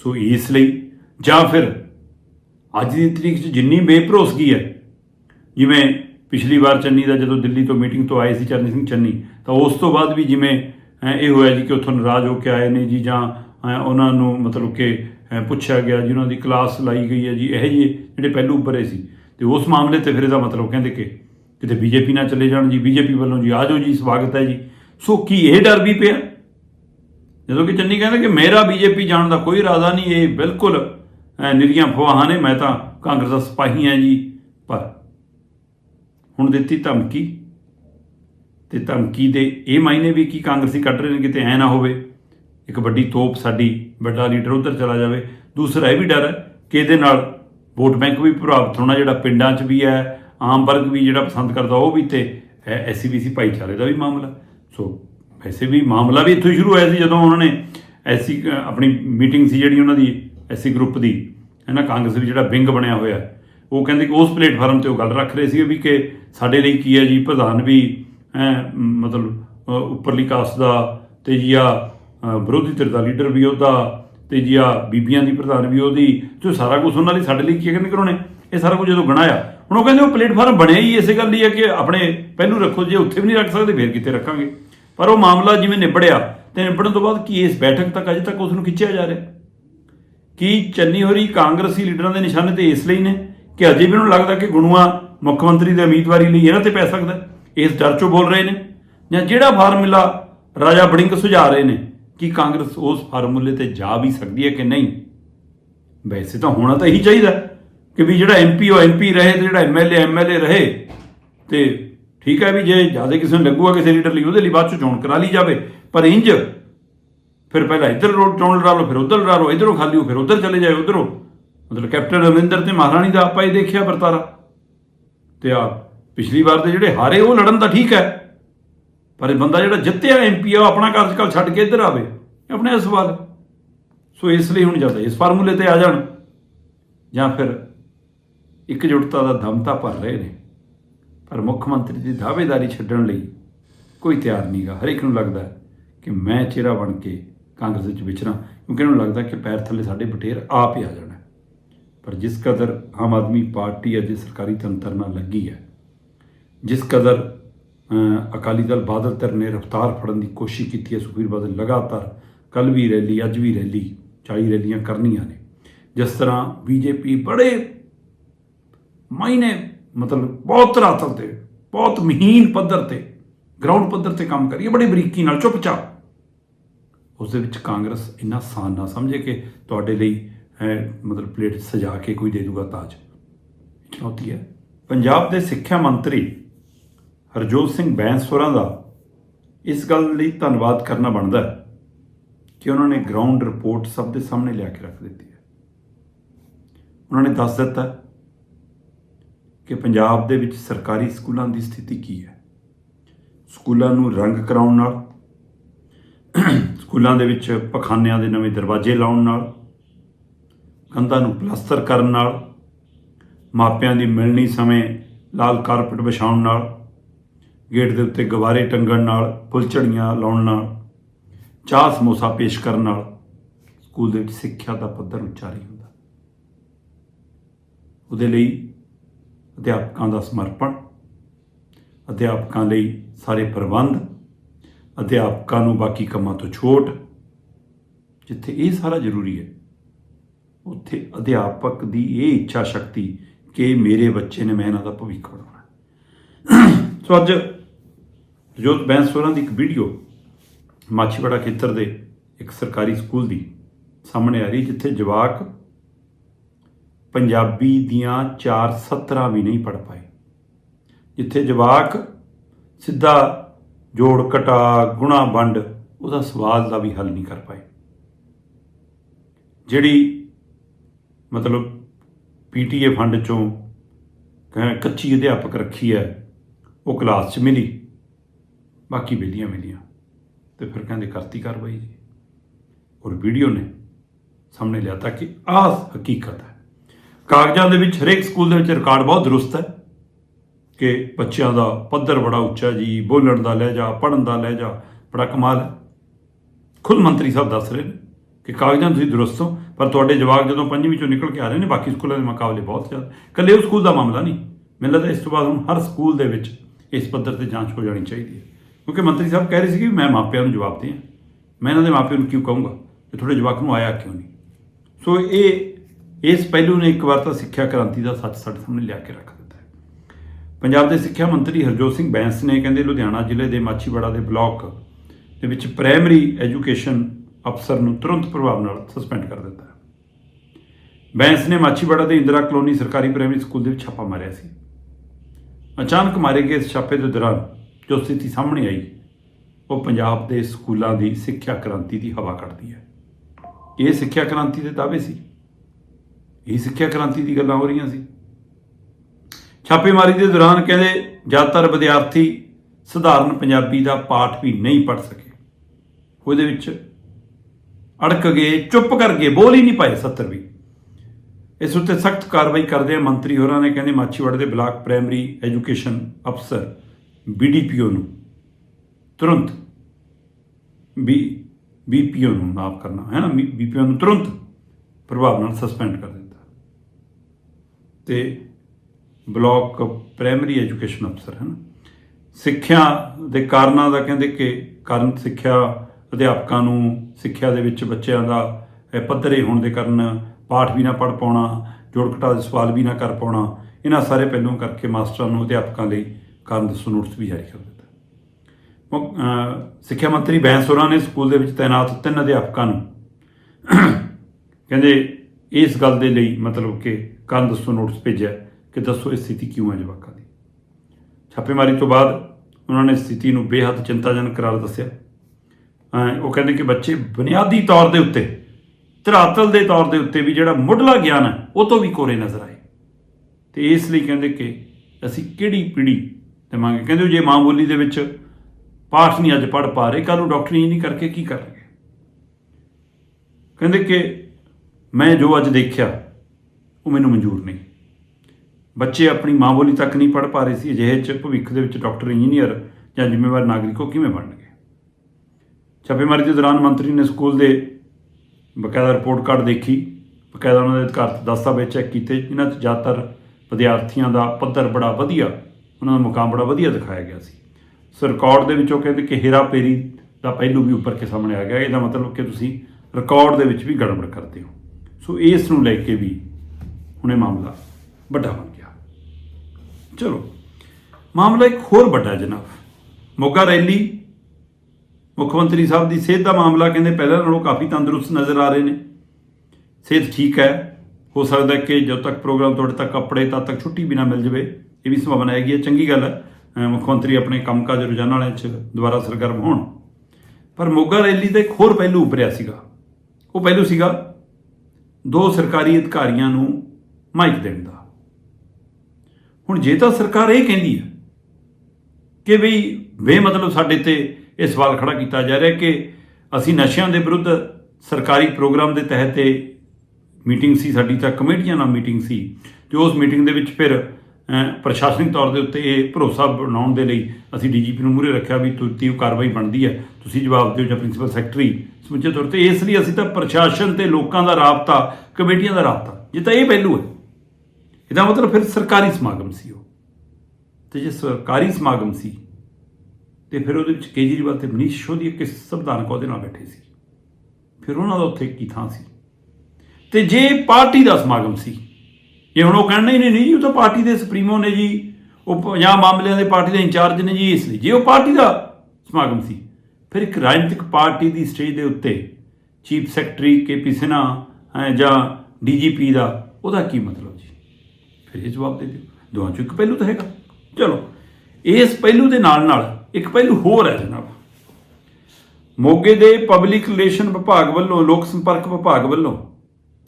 ਸੋ ਇਸ ਲਈ ਜਾਂ ਫਿਰ ਅੱਜ ਦੀ ਤਰੀਕ 'ਚ ਜਿੰਨੀ ਬੇਭਰੋਸਗੀ ਹੈ, ਜਿਵੇਂ ਪਿਛਲੀ ਵਾਰ ਚੰਨੀ ਦਾ ਜਦੋਂ ਦਿੱਲੀ ਤੋਂ ਮੀਟਿੰਗ ਤੋਂ ਆਏ ਸੀ ਚਰਨਜੀਤ ਸਿੰਘ ਚੰਨੀ, ਤਾਂ ਉਸ ਤੋਂ ਬਾਅਦ ਵੀ ਜਿਵੇਂ ਇਹ ਹੋਇਆ ਜੀ ਕਿ ਉੱਥੋਂ ਨਾਰਾਜ਼ ਹੋ ਕੇ ਆਏ ਨੇ ਜੀ ਜਾਂ ਉਹਨਾਂ ਨੂੰ ਮਤਲਬ ਕਿ ਪੁੱਛਿਆ ਗਿਆ ਜੀ, ਉਹਨਾਂ ਦੀ ਕਲਾਸ ਲਾਈ ਗਈ ਹੈ ਜੀ, ਇਹ ਜਿਹੇ ਜਿਹੜੇ ਪਹਿਲੂ ਉੱਭਰੇ ਸੀ। ਤੇ ਉਸ ਮਾਮਲੇ ਤੇ ਫਿਰ ਇਹਦਾ ਮਤਲਬ ਕਹਿੰਦੇ ਕਿ ਕਿਤੇ ਬੀਜੇਪੀ ਨਾਲ ਚਲੇ ਜਾਣ ਜੀ ਬੀਜੇਪੀ ਵੱਲੋਂ ਜੀ ਆ ਜਾਓ ਜੀ ਸਵਾਗਤ ਹੈ ਜੀ। ਸੋ ਕੀ ਇਹ ਡਰ ਵੀ ਪਿਆ? ਜਦੋਂ ਕਿ ਚੰਨੀ ਕਹਿੰਦਾ ਕਿ ਮੇਰਾ ਬੀਜੇਪੀ ਜਾਣ ਦਾ ਕੋਈ ਇਰਾਦਾ ਨਹੀਂ ਇਹ ਬਿਲਕੁਲ ਅਹ, ਨਿਰੀਆਂ ਫਵਾਹਾਂ ਨੇ ਮੈਂ ਤਾਂ ਕਾਂਗਰਸ ਦਾ ਸਿਪਾਹੀ ਹਾਂ ਜੀ। ਪਰ ਹੁਣ ਦਿੱਤੀ ਧਮਕੀ ਤੇ ਧਮਕੀ ਦੇ ਇਹ ਮਾਇਨੇ ਵੀ ਕੀ ਕਾਂਗਰਸੀ ਕੱਢ ਰਹੇ ਨੇ ਕਿਤੇ ਐ ਨਾ ਹੋਵੇ। ਇੱਕ ਵੱਡੀ ਤੋਪ ਸਾਡੀ ਵੱਡਾ ਲੀਡਰ ਉਧਰ ਚਲਾ ਜਾਵੇ। ਦੂਸਰਾ ਇਹ ਵੀ ਡਰ ਹੈ ਕਿ ਇਹਦੇ ਨਾਲ ਵੋਟ ਬੈਂਕ ਵੀ ਪ੍ਰਭਾਵਿਤ ਹੋਣਾ ਜਿਹੜਾ ਪਿੰਡਾਂ 'ਚ ਵੀ ਹੈ ਆਮ ਵਰਗ ਵੀ ਜਿਹੜਾ ਪਸੰਦ ਕਰਦਾ ਉਹ ਵੀ ਤੇ ਐਸਸੀਬੀਸੀ ਭਾਈਚਾਰੇ ਦਾ ਵੀ ਮਾਮਲਾ। ਸੋ ਵੈਸੇ ਵੀ ਮਾਮਲਾ ਵੀ ਇੱਥੋਂ ਹੀ ਸ਼ੁਰੂ ਹੋਇਆ ਸੀ ਜਦੋਂ ਉਹਨਾਂ ਨੇ ਐਸਸੀ ਆਪਣੀ ਮੀਟਿੰਗ ਸੀ ਜਿਹੜੀ ਉਹਨਾਂ ਦੀ, ਐਸਸੀ ਗਰੁੱਪ ਦੀ ਹੈ ਨਾ ਕਾਂਗਰਸ ਵੀ ਜਿਹੜਾ ਵਿੰਗ ਬਣਿਆ ਹੋਇਆ। ਉਹ ਕਹਿੰਦੇ ਕਿ ਉਸ ਪਲੇਟਫਾਰਮ ਤੇ ਉਹ ਗੱਲ ਰੱਖ ਰਹੇ ਸੀ ਵੀ ਕਿ ਸਾਡੇ ਲਈ ਕੀ ਹੈ ਜੀ, ਪ੍ਰਧਾਨ ਵੀ, ਹੈ ਮਤਲਬ ਉੱਪਰਲੀ ਕਾਸਟ ਦਾ ਤੇ ਜੀ ਆ ਵਿਰੋਧੀ ਧਿਰ ਦਾ ਲੀਡਰ ਵੀ ਉਹਦਾ ਤੇ ਜੀ ਆ ਬੀਬੀਆਂ ਦੀ ਪ੍ਰਧਾਨ ਵੀ ਉਹਦੀ ਜੋ ਸਾਰਾ ਕੁਝ ਉਹਨਾਂ ਲਈ ਸਾਡੇ ਲਈ ਕੀ ਕਹਿੰਦੇ ਕਰਾਉਣੇ ਇਹ ਸਾਰਾ ਕੁਝ ਜਦੋਂ ਗਣਾਇਆ ਹੁਣ ਉਹ ਕਹਿੰਦੇ ਉਹ ਪਲੇਟਫਾਰਮ ਬਣਿਆ ਹੀ ਇਸੇ ਗੱਲ ਲਈ ਹੈ ਕਿ ਆਪਣੇ ਪਹਿਲੂ ਰੱਖੋ, ਜੇ ਉੱਥੇ ਵੀ ਨਹੀਂ ਰੱਖ ਸਕਦੇ ਫਿਰ ਕਿੱਥੇ ਰੱਖਾਂਗੇ? ਪਰ ਉਹ ਮਾਮਲਾ ਜਿਵੇਂ ਨਿਬੜਿਆ, ਤੇ ਨਿਬੜਨ ਤੋਂ ਬਾਅਦ ਕੀ ਇਸ ਬੈਠਕ ਤੱਕ ਅਜੇ ਤੱਕ ਉਸ ਨੂੰ ਖਿੱਚਿਆ ਜਾ ਰਿਹਾ? ਕੀ ਚੰਨੀ ਹੋਰੀ ਕਾਂਗਰਸੀ ਲੀਡਰਾਂ ਦੇ ਨਿਸ਼ਾਨੇ ਤੇ ਇਸ ਲਈ ਨੇ ਕਿ ਅਜੇ ਵੀ ਉਹਨੂੰ ਲੱਗਦਾ ਕਿ ਗੁਣੂਆ ਮੁੱਖ ਮੰਤਰੀ ਦੀ ਉਮੀਦਵਾਰੀ ਲਈ ਇਹਨਾਂ ਤੇ ਪੈ ਸਕਦਾ ਇਸ ਡਰ ਚੋਂ ਬੋਲ ਰਹੇ ਨੇ? ਜਾਂ ਜਿਹੜਾ ਫਾਰਮੂਲਾ ਰਾਜਾ ਬੜਿੰਗ ਸੁਝਾ ਰਹੇ ਨੇ ਕਿ ਕਾਂਗਰਸ ਉਸ ਫਾਰਮੂਲੇ ਤੇ ਜਾ ਵੀ ਸਕਦੀ ਹੈ ਕਿ ਨਹੀਂ? ਵੈਸੇ ਤਾਂ ਹੋਣਾ ਤਾਂ ਇਹੀ ਚਾਹੀਦਾ ਕਿ ਵੀ ਜਿਹੜਾ ਐਮਪੀ ਉਹ ਐਮਪੀ ਰਹੇ ਤੇ ਜਿਹੜਾ ਐਮਐਲਏ ਐਮਐਲਏ ਰਹੇ, ਤੇ ਠੀਕ ਹੈ ਵੀ ਜੇ ਜ਼ਿਆਦਾ ਕਿਸੇ ਨੂੰ ਲੱਗੂਗਾ ਕਿਸੇ ਲੀਡਰ ਲਈ, ਉਹਦੇ ਲਈ ਬਾਅਦ ਚ ਚੋਣ ਕਰਾ ਲਈ ਜਾਵੇ। ਪਰ ਇੰਜ ਫਿਰ ਪਹਿਲਾਂ ਇੱਧਰ ਰੋਡ ਚੋਣ ਲੜਾ ਲਓ, ਫਿਰ ਉੱਧਰ ਲੜਾ ਲਓ, ਇੱਧਰੋਂ ਖਾਲੀ ਹੋ, ਫਿਰ ਉੱਧਰ ਚਲੇ ਜਾਏ ਉੱਧਰੋਂ। ਮਤਲਬ ਕੈਪਟਨ ਅਮਰਿੰਦਰ ਤੇ ਮਹਾਰਾਣੀ ਦਾ ਆਪਾਂ ਇਹ ਦੇਖਿਆ ਵਰਤਾਰਾ। ਤੇ ਆ ਪਿਛਲੀ ਵਾਰ ਦੇ ਜਿਹੜੇ ਹਾਰੇ, ਉਹ ਲੜਨ ਤਾਂ ਠੀਕ ਹੈ। ਪਰ ਇਹ ਬੰਦਾ ਜਿਹੜਾ ਜਿੱਤਿਆ ਐਮਪੀ ਆ, ਉਹ ਆਪਣਾ ਕਾਰਜਕਾਲ ਛੱਡ ਕੇ ਇੱਧਰ ਆਵੇ, ਇਹ ਆਪਣੇ ਸਵਾਲ ਸੋ ਇਸ ਲਈ ਹੁਣ ਜਾਂਦਾ ਇਸ ਫਾਰਮੂਲੇ ਤੇ ਆ ਜਾਣ। ਜਾਂ ਫਿਰ ਇਕਜੁੱਟਤਾ ਦਾ ਦਮ ਤਾਂ ਭਰ ਰਹੇ ਨੇ, ਪਰ ਮੁੱਖ ਮੰਤਰੀ ਦੀ ਦਾਅਵੇਦਾਰੀ ਛੱਡਣ ਲਈ ਕੋਈ ਤਿਆਰ ਨਹੀਂਗਾ ਹਰ ਇੱਕ ਨੂੰ ਲੱਗਦਾ ਕਿ ਮੈਂ ਚਿਹਰਾ ਬਣ ਕੇ ਕਾਂਗਰਸ ਵਿੱਚ ਵਿਚਰਾਂ ਕਿਉਂਕਿ ਇਹਨੂੰ ਲੱਗਦਾ ਕਿ ਪੈਰ ਥੱਲੇ ਸਾਡੇ ਬਟੇਰ ਆਪ ਹੀ ਆ ਜਾਣਾ ਪਰ ਜਿਸ ਕਦਰ ਆਮ ਆਦਮੀ ਪਾਰਟੀ ਅਜੇ ਸਰਕਾਰੀ ਤੰਤਰ ਨਾਲ ਲੱਗੀ ਹੈ, ਜਿਸ ਕਦਰ ਅਕਾਲੀ ਦਲ ਬਾਦਲ ਧਿਰ ਨੇ ਰਫਤਾਰ ਫੜਨ ਦੀ ਕੋਸ਼ਿਸ਼ ਕੀਤੀ ਹੈ, ਸੁਖਬੀਰ ਬਾਦਲ ਲਗਾਤਾਰ ਕੱਲ ਵੀ ਰੈਲੀ, ਅੱਜ ਵੀ ਰੈਲੀ 40 ਰੈਲੀਆਂ ਕਰਨੀਆਂ ਨੇ, ਜਿਸ ਤਰ੍ਹਾਂ ਬੀਜੇਪੀ ਬੜੇ ਮਾਇਨੇ, ਮਤਲਬ ਬਹੁਤ ਰਾਤਲ ਤੇ, ਬਹੁਤ ਮਹੀਨ ਪੱਧਰ ਤੇ ਗਰਾਊਂਡ ਪੱਧਰ ਤੇ ਕੰਮ ਕਰੀਏ ਬੜੀ ਬਰੀਕੀ ਨਾਲ ਚੁੱਪਚਾਪ ਉਸ ਦੇ ਵਿੱਚ ਕਾਂਗਰਸ ਇੰਨਾ ਸਾਨ ਨਾ ਸਮਝੇ ਕਿ ਤੁਹਾਡੇ ਲਈ ਮਤਲਬ ਪਲੇਟ ਸਜਾ ਕੇ ਕੋਈ ਦੇ ਦੂਗਾ ਤਾਜ। ਚੁਣੌਤੀ ਹੈ। ਪੰਜਾਬ ਦੇ ਸਿੱਖਿਆ ਮੰਤਰੀ ਹਰਜੋਤ ਸਿੰਘ ਬੈਂਸ ਹੋਰਾਂ ਦਾ ਇਸ ਗੱਲ ਲਈ ਧੰਨਵਾਦ ਕਰਨਾ ਬਣਦਾ ਹੈ ਕਿ ਉਹਨਾਂ ਨੇ ਗਰਾਊਂਡ ਰਿਪੋਰਟ ਸਭ ਦੇ ਸਾਹਮਣੇ ਲਿਆ ਕੇ ਰੱਖ ਦਿੱਤੀ ਹੈ। ਉਹਨਾਂ ਨੇ ਦੱਸ ਦਿੱਤਾ ਕਿ ਪੰਜਾਬ ਦੇ ਵਿੱਚ ਸਰਕਾਰੀ ਸਕੂਲਾਂ ਦੀ ਸਥਿਤੀ ਕੀ ਹੈ? ਸਕੂਲਾਂ ਨੂੰ ਰੰਗ ਕਰਾਉਣ ਨਾਲ, ਸਕੂਲਾਂ ਦੇ ਵਿੱਚ ਪਖਾਨਿਆਂ ਦੇ ਨਵੇਂ ਦਰਵਾਜ਼ੇ ਲਾਉਣ ਨਾਲ, ਕੰਧਾਂ ਨੂੰ ਪਲਾਸਟਰ ਕਰਨ ਨਾਲ, ਮਾਪਿਆਂ ਦੀ ਮਿਲਣੀ ਸਮੇਂ ਲਾਲ ਕਾਰਪਟ ਵਿਛਾਉਣ ਨਾਲ, ਗੇਟ ਦੇ ਉੱਤੇ ਗਵਾਰੇ ਟੰਗਣ ਨਾਲ ਫੁੱਲਝੜੀਆਂ ਲਾਉਣ ਨਾਲ, ਚਾਹ ਸਮੋਸਾ ਪੇਸ਼ ਕਰਨ ਨਾਲ ਸਕੂਲ ਦੇ ਵਿੱਚ ਸਿੱਖਿਆ ਦਾ ਪੱਧਰ ਉੱਚਾ ਨਹੀਂ ਹੁੰਦਾ। ਉਹਦੇ ਲਈ ਅਧਿਆਪਕਾਂ ਦਾ ਸਮਰਪਣ, ਅਧਿਆਪਕਾਂ ਲਈ ਸਾਰੇ ਪ੍ਰਬੰਧ, ਅਧਿਆਪਕਾਂ ਨੂੰ ਬਾਕੀ ਕੰਮਾਂ ਤੋਂ ਛੋਟ, ਜਿੱਥੇ ਇਹ ਸਾਰਾ ਜ਼ਰੂਰੀ ਹੈ, ਉੱਥੇ ਅਧਿਆਪਕ ਦੀ ਇਹ ਇੱਛਾ ਸ਼ਕਤੀ ਕਿ ਮੇਰੇ ਬੱਚੇ ਨੇ ਮੈਂ ਇਹਨਾਂ ਦਾ ਭਵਿੱਖ ਬਣਾਉਣਾ ਸੋ ਅੱਜ ਜੋਤ ਬੈਂਸ ਹੋਰਾਂ ਦੀ ਇੱਕ ਵੀਡੀਓ ਮਾਛੀਵਾੜਾ ਖੇਤਰ ਦੇ ਇੱਕ ਸਰਕਾਰੀ ਸਕੂਲ ਦੀ ਸਾਹਮਣੇ ਆ ਰਹੀ ਜਿੱਥੇ ਜਵਾਕ ਪੰਜਾਬੀ ਦੀਆਂ ਚਾਰ ਸਤਰਾਂ ਵੀ ਨਹੀਂ ਪੜ ਪਾਏ। ਜਿੱਥੇ ਜਵਾਕ ਸਿੱਧਾ ਜੋੜ ਘਟਾ ਗੁਣਾ ਵੰਡ, ਉਹਦਾ ਸਵਾਲ ਦਾ ਵੀ ਹੱਲ ਨਹੀਂ ਕਰ ਪਾਏ। ਜਿਹੜੀ ਮਤਲਬ ਪੀਟੀਏ ਫੰਡ ਚੋਂ ਕੱਚੀ ਅਧਿਆਪਕ ਰੱਖੀ ਹੈ, ਉਹ ਕਲਾਸ 'ਚ ਮਿਲੀ, ਬਾਕੀ ਬੇਲੀਆਂ ਮਿਲੀਆਂ ਤੇ ਫਿਰ ਕਹਿੰਦੇ ਕਰਤੀ ਕਾਰਵਾਈ ਜੀ। ਔਰ ਵੀਡੀਓ ਨੇ ਸਾਹਮਣੇ ਲਿਆ ਤਾਂ ਕਿ ਆਹ ਹਕੀਕਤ ਹੈ। ਕਾਗਜ਼ਾਂ ਦੇ ਵਿੱਚ ਹਰੇਕ ਸਕੂਲ ਦੇ ਵਿੱਚ ਰਿਕਾਰਡ ਬਹੁਤ ਦਰੁਸਤ ਹੈ ਕਿ ਬੱਚਿਆਂ ਦਾ ਪੱਧਰ ਬੜਾ ਉੱਚਾ ਜੀ, ਬੋਲਣ ਦਾ ਲਹਿਜਾ ਪੜਨ ਦਾ ਲਹਿਜਾ ਬੜਾ ਕਮਾਲ ਹੈ। ਖੁਦ ਮੰਤਰੀ ਸਾਹਿਬ ਦੱਸ ਰਹੇ ਨੇ ਕਿ ਕਾਗਜ਼ਾਂ ਤੁਸੀਂ ਦਰੁਸਤ ਹੋ, ਪਰ ਤੁਹਾਡੇ ਜਵਾਕ ਜਦੋਂ ਪੰਜਵੀਂ ਚੋਂ ਨਿਕਲ ਕੇ ਆ ਰਹੇ ਨੇ, ਬਾਕੀ ਸਕੂਲਾਂ ਦੇ ਮੁਕਾਬਲੇ ਬਹੁਤ ਜ਼ਿਆਦਾ। ਇਕੱਲੇ ਉਹ ਸਕੂਲ ਦਾ ਮਾਮਲਾ ਨਹੀਂ। ਮੈਨੂੰ ਲੱਗਦਾ ਇਸ ਤੋਂ ਬਾਅਦ ਹੁਣ ਹਰ ਸਕੂਲ ਦੇ ਵਿੱਚ ਇਸ ਪੱਧਰ ਤੇ ਜਾਂਚ ਹੋ ਜਾਣੀ ਚਾਹੀਦੀ ਹੈ। ਕਿਉਂਕਿ ਮੰਤਰੀ ਸਾਹਿਬ ਕਹਿ ਰਹੇ ਸੀ ਕਿ ਮੈਂ ਮਾਪਿਆਂ ਨੂੰ ਜਵਾਬ ਦਿਆਂ ਮੈਂ ਇਹਨਾਂ ਦੇ ਮਾਪਿਆਂ ਨੂੰ ਕਿਉਂ ਕਹੂੰਗਾ? ਕਿ ਤੁਹਾਡੇ ਜਵਾਕ ਨੂੰ ਆਇਆ ਕਿਉਂ ਨਹੀਂ? ਸੋ ਇਹ ਇਸ ਪਹਿਲੂ ਨੇ ਇੱਕ ਵਾਰ ਤਾਂ ਸਿੱਖਿਆ ਕ੍ਰਾਂਤੀ ਦਾ ਸੱਚ ਸਾਡੇ ਸਾਹਮਣੇ ਲਿਆ ਕੇ ਰੱਖ ਦਿੱਤਾ ਹੈ। ਪੰਜਾਬ ਦੇ ਸਿੱਖਿਆ ਮੰਤਰੀ ਹਰਜੋਤ ਸਿੰਘ ਬੈਂਸ ਨੇ ਕਹਿੰਦੇ ਲੁਧਿਆਣਾ ਜ਼ਿਲ੍ਹੇ ਦੇ ਮਾਛੀਵਾੜਾ ਦੇ ਬਲਾਕ ਦੇ ਵਿੱਚ ਪ੍ਰਾਇਮਰੀ ਐਜੂਕੇਸ਼ਨ ਅਫਸਰ ਨੂੰ ਤੁਰੰਤ ਪ੍ਰਭਾਵ ਨਾਲ ਸਸਪੈਂਡ ਕਰ ਦਿੱਤਾ ਬੈਂਸ ਨੇ ਮਾਛੀਵਾੜਾ ਦੇ ਇੰਦਰਾ ਕਲੋਨੀ ਸਰਕਾਰੀ ਪ੍ਰਾਇਮਰੀ ਸਕੂਲ ਦੇ ਵਿੱਚ ਛਾਪਾ ਮਾਰਿਆ ਸੀ। ਅਚਾਨਕ ਮਾਰੇ ਗਏ ਇਸ ਛਾਪੇ ਦੇ ਦੌਰਾਨ ਜੋ ਸਥਿਤੀ ਸਾਹਮਣੇ ਆਈ, ਉਹ ਪੰਜਾਬ ਦੇ ਸਕੂਲਾਂ ਦੀ ਸਿੱਖਿਆ ਕ੍ਰਾਂਤੀ ਦੀ ਹਵਾ ਕੱਢਦੀ ਹੈ। ਇਹ ਸਿੱਖਿਆ ਕ੍ਰਾਂਤੀ ਦੇ ਦਾਅਵੇ ਸੀ। ਇਹ ਸਿੱਖਿਆ ਕ੍ਰਾਂਤੀ ਦੀ ਗੱਲਾਂ ਹੋ ਰਹੀਆਂ ਸੀ। ਛਾਪੇਮਾਰੀ ਦੇ ਦੌਰਾਨ ਕਹਿੰਦੇ, ਜ਼ਿਆਦਾਤਰ ਵਿਦਿਆਰਥੀ ਸਧਾਰਨ ਪੰਜਾਬੀ ਦਾ ਪਾਠ ਵੀ ਨਹੀਂ ਪੜ੍ਹ ਸਕੇ। ਉਹਦੇ ਵਿੱਚ ਅੜਕ ਗਏ, ਚੁੱਪ ਕਰ ਗਏ, ਬੋਲ ਹੀ ਨਹੀਂ ਪਾਏ 70 ਵੀ। ਇਸ ਉੱਤੇ ਸਖਤ ਕਾਰਵਾਈ ਕਰਦੇ ਆ ਮੰਤਰੀ ਹੋਰਾਂ ਨੇ ਕਹਿੰਦੇ, ਮਾਛੀਵਾੜੇ ਦੇ ਬਲਾਕ ਪ੍ਰਾਇਮਰੀ ਐਜੂਕੇਸ਼ਨ ਅਫਸਰ ਬੀਡੀਪੀਓ ਨੂੰ ਤੁਰੰਤ ਬੀ, ਬੀਪੀਓ ਨੂੰ ਮਾਫ ਕਰਨਾ, ਹੈ ਨਾ? ਬੀਪੀਓ ਨੂੰ ਤੁਰੰਤ ਪ੍ਰਭਾਵ ਨਾਲ ਸਸਪੈਂਡ ਕਰ ਦਿੱਤਾ। ਤੇ ਬਲਾਕ ਪ੍ਰਾਇਮਰੀ ਐਜੂਕੇਸ਼ਨ ਅਫਸਰ ਹੈ ਨਾ ਸਿੱਖਿਆ ਦੇ ਕਾਰਨਾਂ ਦਾ ਕਹਿੰਦੇ ਕਿ ਕਾਰਨ ਸਿੱਖਿਆ ਅਧਿਆਪਕਾਂ ਨੂੰ ਸਿੱਖਿਆ ਦੇ ਵਿੱਚ ਬੱਚਿਆਂ ਦਾ ਪੱਧਰੇ ਹੋਣ ਦੇ ਕਾਰਨ ਪਾਠ ਵੀ ਨਾ ਪੜ ਪਾਉਣਾ, ਜੋੜ ਘਟਾ ਦੇ ਸਵਾਲ ਵੀ ਨਾ ਕਰ ਪਾਉਣਾ, ਇਹਨਾਂ ਸਾਰੇ ਪਹਿਲੂਆਂ ਕਰਕੇ ਮਾਸਟਰਾਂ ਨੂੰ ਅਧਿਆਪਕਾਂ ਲਈ ਕਾਰਨ ਦੱਸੋ, ਨੋਟਿਸ ਵੀ ਜਾਰੀ ਕਰ ਦਿੱਤਾ। ਸਿੱਖਿਆ ਮੰਤਰੀ ਬੈਂਸ ਹੋਰਾਂ ਨੇ ਸਕੂਲ ਦੇ ਵਿੱਚ ਤਾਇਨਾਤ ਤਿੰਨ ਅਧਿਆਪਕਾਂ ਨੂੰ ਕਹਿੰਦੇ ਇਸ ਗੱਲ ਦੇ ਲਈ ਮਤਲਬ ਕਿ ਕਾਰਨ ਦੱਸੋ ਨੋਟਿਸ ਭੇਜਿਆ ਕਿ ਦੱਸੋ ਇਹ ਸਥਿਤੀ ਕਿਉਂ ਹੈ ਜਵਾਕਾਂ ਦੀ। ਛਾਪੇਮਾਰੀ ਤੋਂ ਬਾਅਦ ਉਹਨਾਂ ਨੇ ਸਥਿਤੀ ਨੂੰ ਬੇਹੱਦ ਚਿੰਤਾਜਨਕ ਕਰਾਰ ਦੱਸਿਆ। ਉਹ ਕਹਿੰਦੇ ਕਿ ਬੱਚੇ ਬੁਨਿਆਦੀ ਤੌਰ ਦੇ ਉੱਤੇ, ਧਰਾਤਲ ਦੇ ਤੌਰ ਦੇ ਉੱਤੇ ਵੀ ਜਿਹੜਾ ਮੁੱਢਲਾ ਗਿਆਨ ਹੈ, ਉਹ ਤੋਂ ਵੀ ਕੋਰੇ ਨਜ਼ਰ ਆਏ। ਤੇ ਇਸ ਲਈ ਕਹਿੰਦੇ ਕਿ ਅਸੀਂ ਕਿਹੜੀ ਪੀੜ੍ਹੀ ਦੇਵਾਂਗੇ? ਕਹਿੰਦੇ ਜੇ ਮਾਂ ਬੋਲੀ ਦੇ ਵਿੱਚ ਪਾਠ ਨਹੀਂ ਅੱਜ ਪੜ੍ਹ ਪਾ ਰਹੇ, ਕੱਲ੍ਹ ਨੂੰ ਡਾਕਟਰੀ ਨਹੀਂ ਕਰਕੇ ਕੀ ਕਰਨਗੇ ਕਹਿੰਦੇ ਕਿ ਮੈਂ ਜੋ ਅੱਜ ਦੇਖਿਆ ਉਹ ਮੈਨੂੰ ਮਨਜ਼ੂਰ ਨਹੀਂ। ਬੱਚੇ ਆਪਣੀ ਮਾਂ ਬੋਲੀ ਤੱਕ ਨਹੀਂ ਪੜ੍ਹ ਪਾ ਰਹੇ ਸੀ, ਅਜਿਹੇ ਚ ਭਵਿੱਖ ਦੇ ਵਿੱਚ ਡਾਕਟਰ, ਇੰਜੀਨੀਅਰ ਜਾਂ ਜ਼ਿੰਮੇਵਾਰ ਨਾਗਰਿਕ ਉਹ ਕਿਵੇਂ ਬਣਨਗੇ ਛਾਪੇਮਾਰੀ ਦੇ ਦੌਰਾਨ ਮੰਤਰੀ ਨੇ ਸਕੂਲ ਦੇ ਬਕਾਇਦਾ ਰਿਪੋਰਟ ਕਾਰਡ ਦੇਖੀ। ਬਕਾਇਦਾ ਉਹਨਾਂ ਦੇ ਅਧਿਕਾਰ ਦਸਤਾਵੇਜ਼ ਚੈੱਕ ਕੀਤੇ। ਇਹਨਾਂ 'ਚ ਜ਼ਿਆਦਾਤਰ ਵਿਦਿਆਰਥੀਆਂ ਦਾ ਪੱਧਰ ਬੜਾ ਵਧੀਆ, ਉਹਨਾਂ ਦਾ ਮੁਕਾਮ ਬੜਾ ਵਧੀਆ ਦਿਖਾਇਆ ਗਿਆ ਸੀ। ਸੋ ਰਿਕਾਰਡ ਦੇ ਵਿੱਚ ਉਹ ਕਹਿੰਦੇ ਕਿ ਹੇਰਾ ਪੇਰੀ ਦਾ ਪਹਿਲੂ ਵੀ ਉੱਪਰ ਕੇ ਸਾਹਮਣੇ ਆ ਗਿਆ। ਇਹਦਾ ਮਤਲਬ ਕਿ ਤੁਸੀਂ ਰਿਕਾਰਡ ਦੇ ਵਿੱਚ ਵੀ ਗੜਬੜ ਕਰਦੇ ਹੋ। ਸੋ ਇਸ ਨੂੰ ਲੈ ਕੇ ਵੀ ਹੁਣ ਇਹ ਮਾਮਲਾ ਵੱਡਾ ਬਣ ਗਿਆ। ਚਲੋ, ਮਾਮਲਾ ਇੱਕ ਹੋਰ ਵੱਡਾ ਜਨਾਬ। ਮੋਗਾ ਰੈਲੀ, ਮੁੱਖ ਮੰਤਰੀ ਸਾਹਿਬ ਦੀ ਸਿਹਤ ਦਾ ਮਾਮਲਾ ਕਹਿੰਦੇ ਪਹਿਲਾਂ ਨਾਲੋਂ ਕਾਫੀ ਤੰਦਰੁਸਤ ਨਜ਼ਰ ਆ ਰਹੇ ਨੇ। ਸਿਹਤ ਠੀਕ ਹੈ, ਹੋ ਸਕਦਾ ਕਿ ਜਦੋਂ ਤੱਕ ਪ੍ਰੋਗਰਾਮ ਤੁਹਾਡੇ ਤੱਕ ਕੱਪੜੇ ਤਦ ਤੱਕ ਛੁੱਟੀ ਵੀ ਨਾ ਮਿਲ ਜਾਵੇ, ਇਹ ਵੀ ਸੰਭਾਵਨਾ ਹੈਗੀ ਹੈ। ਚੰਗੀ ਗੱਲ ਹੈ ਮੁੱਖ ਮੰਤਰੀ ਆਪਣੇ ਕੰਮਕਾਜ ਰੋਜ਼ਾਨਾ ਵਾਲਿਆਂ 'ਚ ਦੁਬਾਰਾ ਸਰਗਰਮ ਹੋਣ। ਪਰ ਮੋਗਾ ਰੈਲੀ ਦਾ ਇੱਕ ਹੋਰ ਪਹਿਲੂ ਉੱਭਰਿਆ ਸੀਗਾ। ਉਹ ਪਹਿਲੂ ਸੀਗਾ, ਦੋ ਸਰਕਾਰੀ ਅਧਿਕਾਰੀਆਂ ਨੂੰ ਮਾਈਕ ਦੇਣ ਦਾ। ਹੁਣ ਜੇ ਤਾਂ ਸਰਕਾਰ ਇਹ ਕਹਿੰਦੀ ਹੈ ਕਿ ਵੀ ਬੇਮਤਲਬ ਸਾਡੇ ਤੇ ਇਹ ਸਵਾਲ ਖੜਾ ਕੀਤਾ ਜਾ ਰਿਹਾ ਕਿ ਅਸੀਂ ਨਸ਼ਿਆਂ ਦੇ ਵਿਰੁੱਧ ਸਰਕਾਰੀ ਪ੍ਰੋਗਰਾਮ ਦੇ ਤਹਿਤ ਇਹ ਮੀਟਿੰਗ ਸੀ, ਸਾਡੀ ਤਾਂ ਕਮੇਟੀਆਂ ਨਾਲ ਮੀਟਿੰਗ ਸੀ, ਤੇ ਉਸ ਮੀਟਿੰਗ ਦੇ ਵਿੱਚ ਫਿਰ ਪ੍ਰਸ਼ਾਸਨਿਕ ਤੌਰ ਦੇ ਉੱਤੇ ਇਹ ਭਰੋਸਾ ਬਣਾਉਣ ਦੇ ਲਈ ਅਸੀਂ ਡੀਜੀਪੀ ਨੂੰ ਮੂਹਰੇ ਰੱਖਿਆ ਵੀ ਤੁਰਤੀ ਉਹ ਕਾਰਵਾਈ ਬਣਦੀ ਹੈ। ਤੁਸੀਂ ਜਵਾਬ ਦਿਓ ਜਾਂ ਪ੍ਰਿੰਸੀਪਲ ਸੈਕਟਰੀ, ਸਮੁੱਚੇ ਤੌਰ ਤੇ ਇਸ ਲਈ ਅਸੀਂ ਤਾਂ ਪ੍ਰਸ਼ਾਸਨ ਤੇ ਲੋਕਾਂ ਦਾ ਰਾਬਤਾ, ਕਮੇਟੀਆਂ ਦਾ ਰਾਬਤਾ ਜੇ ਤਾਂ ਇਹ ਪਹਿਲੂ ਹੈ। ਇਹਦਾ ਮਤਲਬ ਫਿਰ ਸਰਕਾਰੀ ਸਮਾਗਮ ਸੀ ਉਹ ਤੇ ਜੇ ਸਰਕਾਰੀ ਸਮਾਗਮ ਸੀ ਤੇ ਫਿਰ ਉਹਦੇ ਵਿੱਚ ਕੇਜਰੀਵਾਲ ਤੇ ਮਨੀਸ਼ ਸ਼ੋਦੀ ਕਿਸ ਸੰਵਿਧਾਨਕ ਉਹਦੇ ਨਾਲ ਬੈਠੇ ਸੀ ਫਿਰ ਉਹਨਾਂ ਦਾ ਉੱਥੇ ਕੀ ਥਾਂ ਸੀ ਤੇ ਜੇ ਪਾਰਟੀ ਦਾ ਸਮਾਗਮ ਸੀ ਇਹ ਹੁਣ ਉਹ ਕਹਿਣਾ ਹੀ ਨਹੀਂ ਨਹੀਂ ਉਹ ਤਾਂ ਪਾਰਟੀ ਦੇ ਸੁਪਰੀਮੋ ਨੇ ਜੀ ਉਹ ਪੰਜਾਬ ਮਾਮਲਿਆਂ ਦੇ ਪਾਰਟੀ ਦੇ ਇੰਚਾਰਜ ਨੇ ਜੀ ਇਸ ਲਈ ਜੇ ਉਹ ਪਾਰਟੀ ਦਾ ਸਮਾਗਮ ਸੀ ਫਿਰ ਇੱਕ ਰਾਜਨੀਤਿਕ ਪਾਰਟੀ ਦੀ ਸਟੇਜ ਦੇ ਉੱਤੇ ਚੀਫ ਸੈਕਟਰੀ ਕੇਪੀ ਸਿਨਹਾ ਹੈ ਜਾਂ ਡੀਜੀਪੀ ਦਾ ਉਹਦਾ ਕੀ ਮਤਲਬ ਜੀ ਫਿਰ ਇਹ ਜਵਾਬ ਦੇ ਦਿਓ। ਦੋਵਾਂ ਚੋਂ ਇੱਕ ਪਹਿਲੂ ਤਾਂ ਹੈਗਾ। ਚਲੋ, ਇਸ ਪਹਿਲੂ ਦੇ ਨਾਲ ਨਾਲ ਇੱਕ ਪਹਿਲੂ ਹੋਰ ਹੈ ਜਨਾਬ। ਮੋਗੇ ਦੇ ਪਬਲਿਕ ਰਿਲੇਸ਼ਨ ਵਿਭਾਗ ਵੱਲੋਂ, ਲੋਕ ਸੰਪਰਕ ਵਿਭਾਗ ਵੱਲੋਂ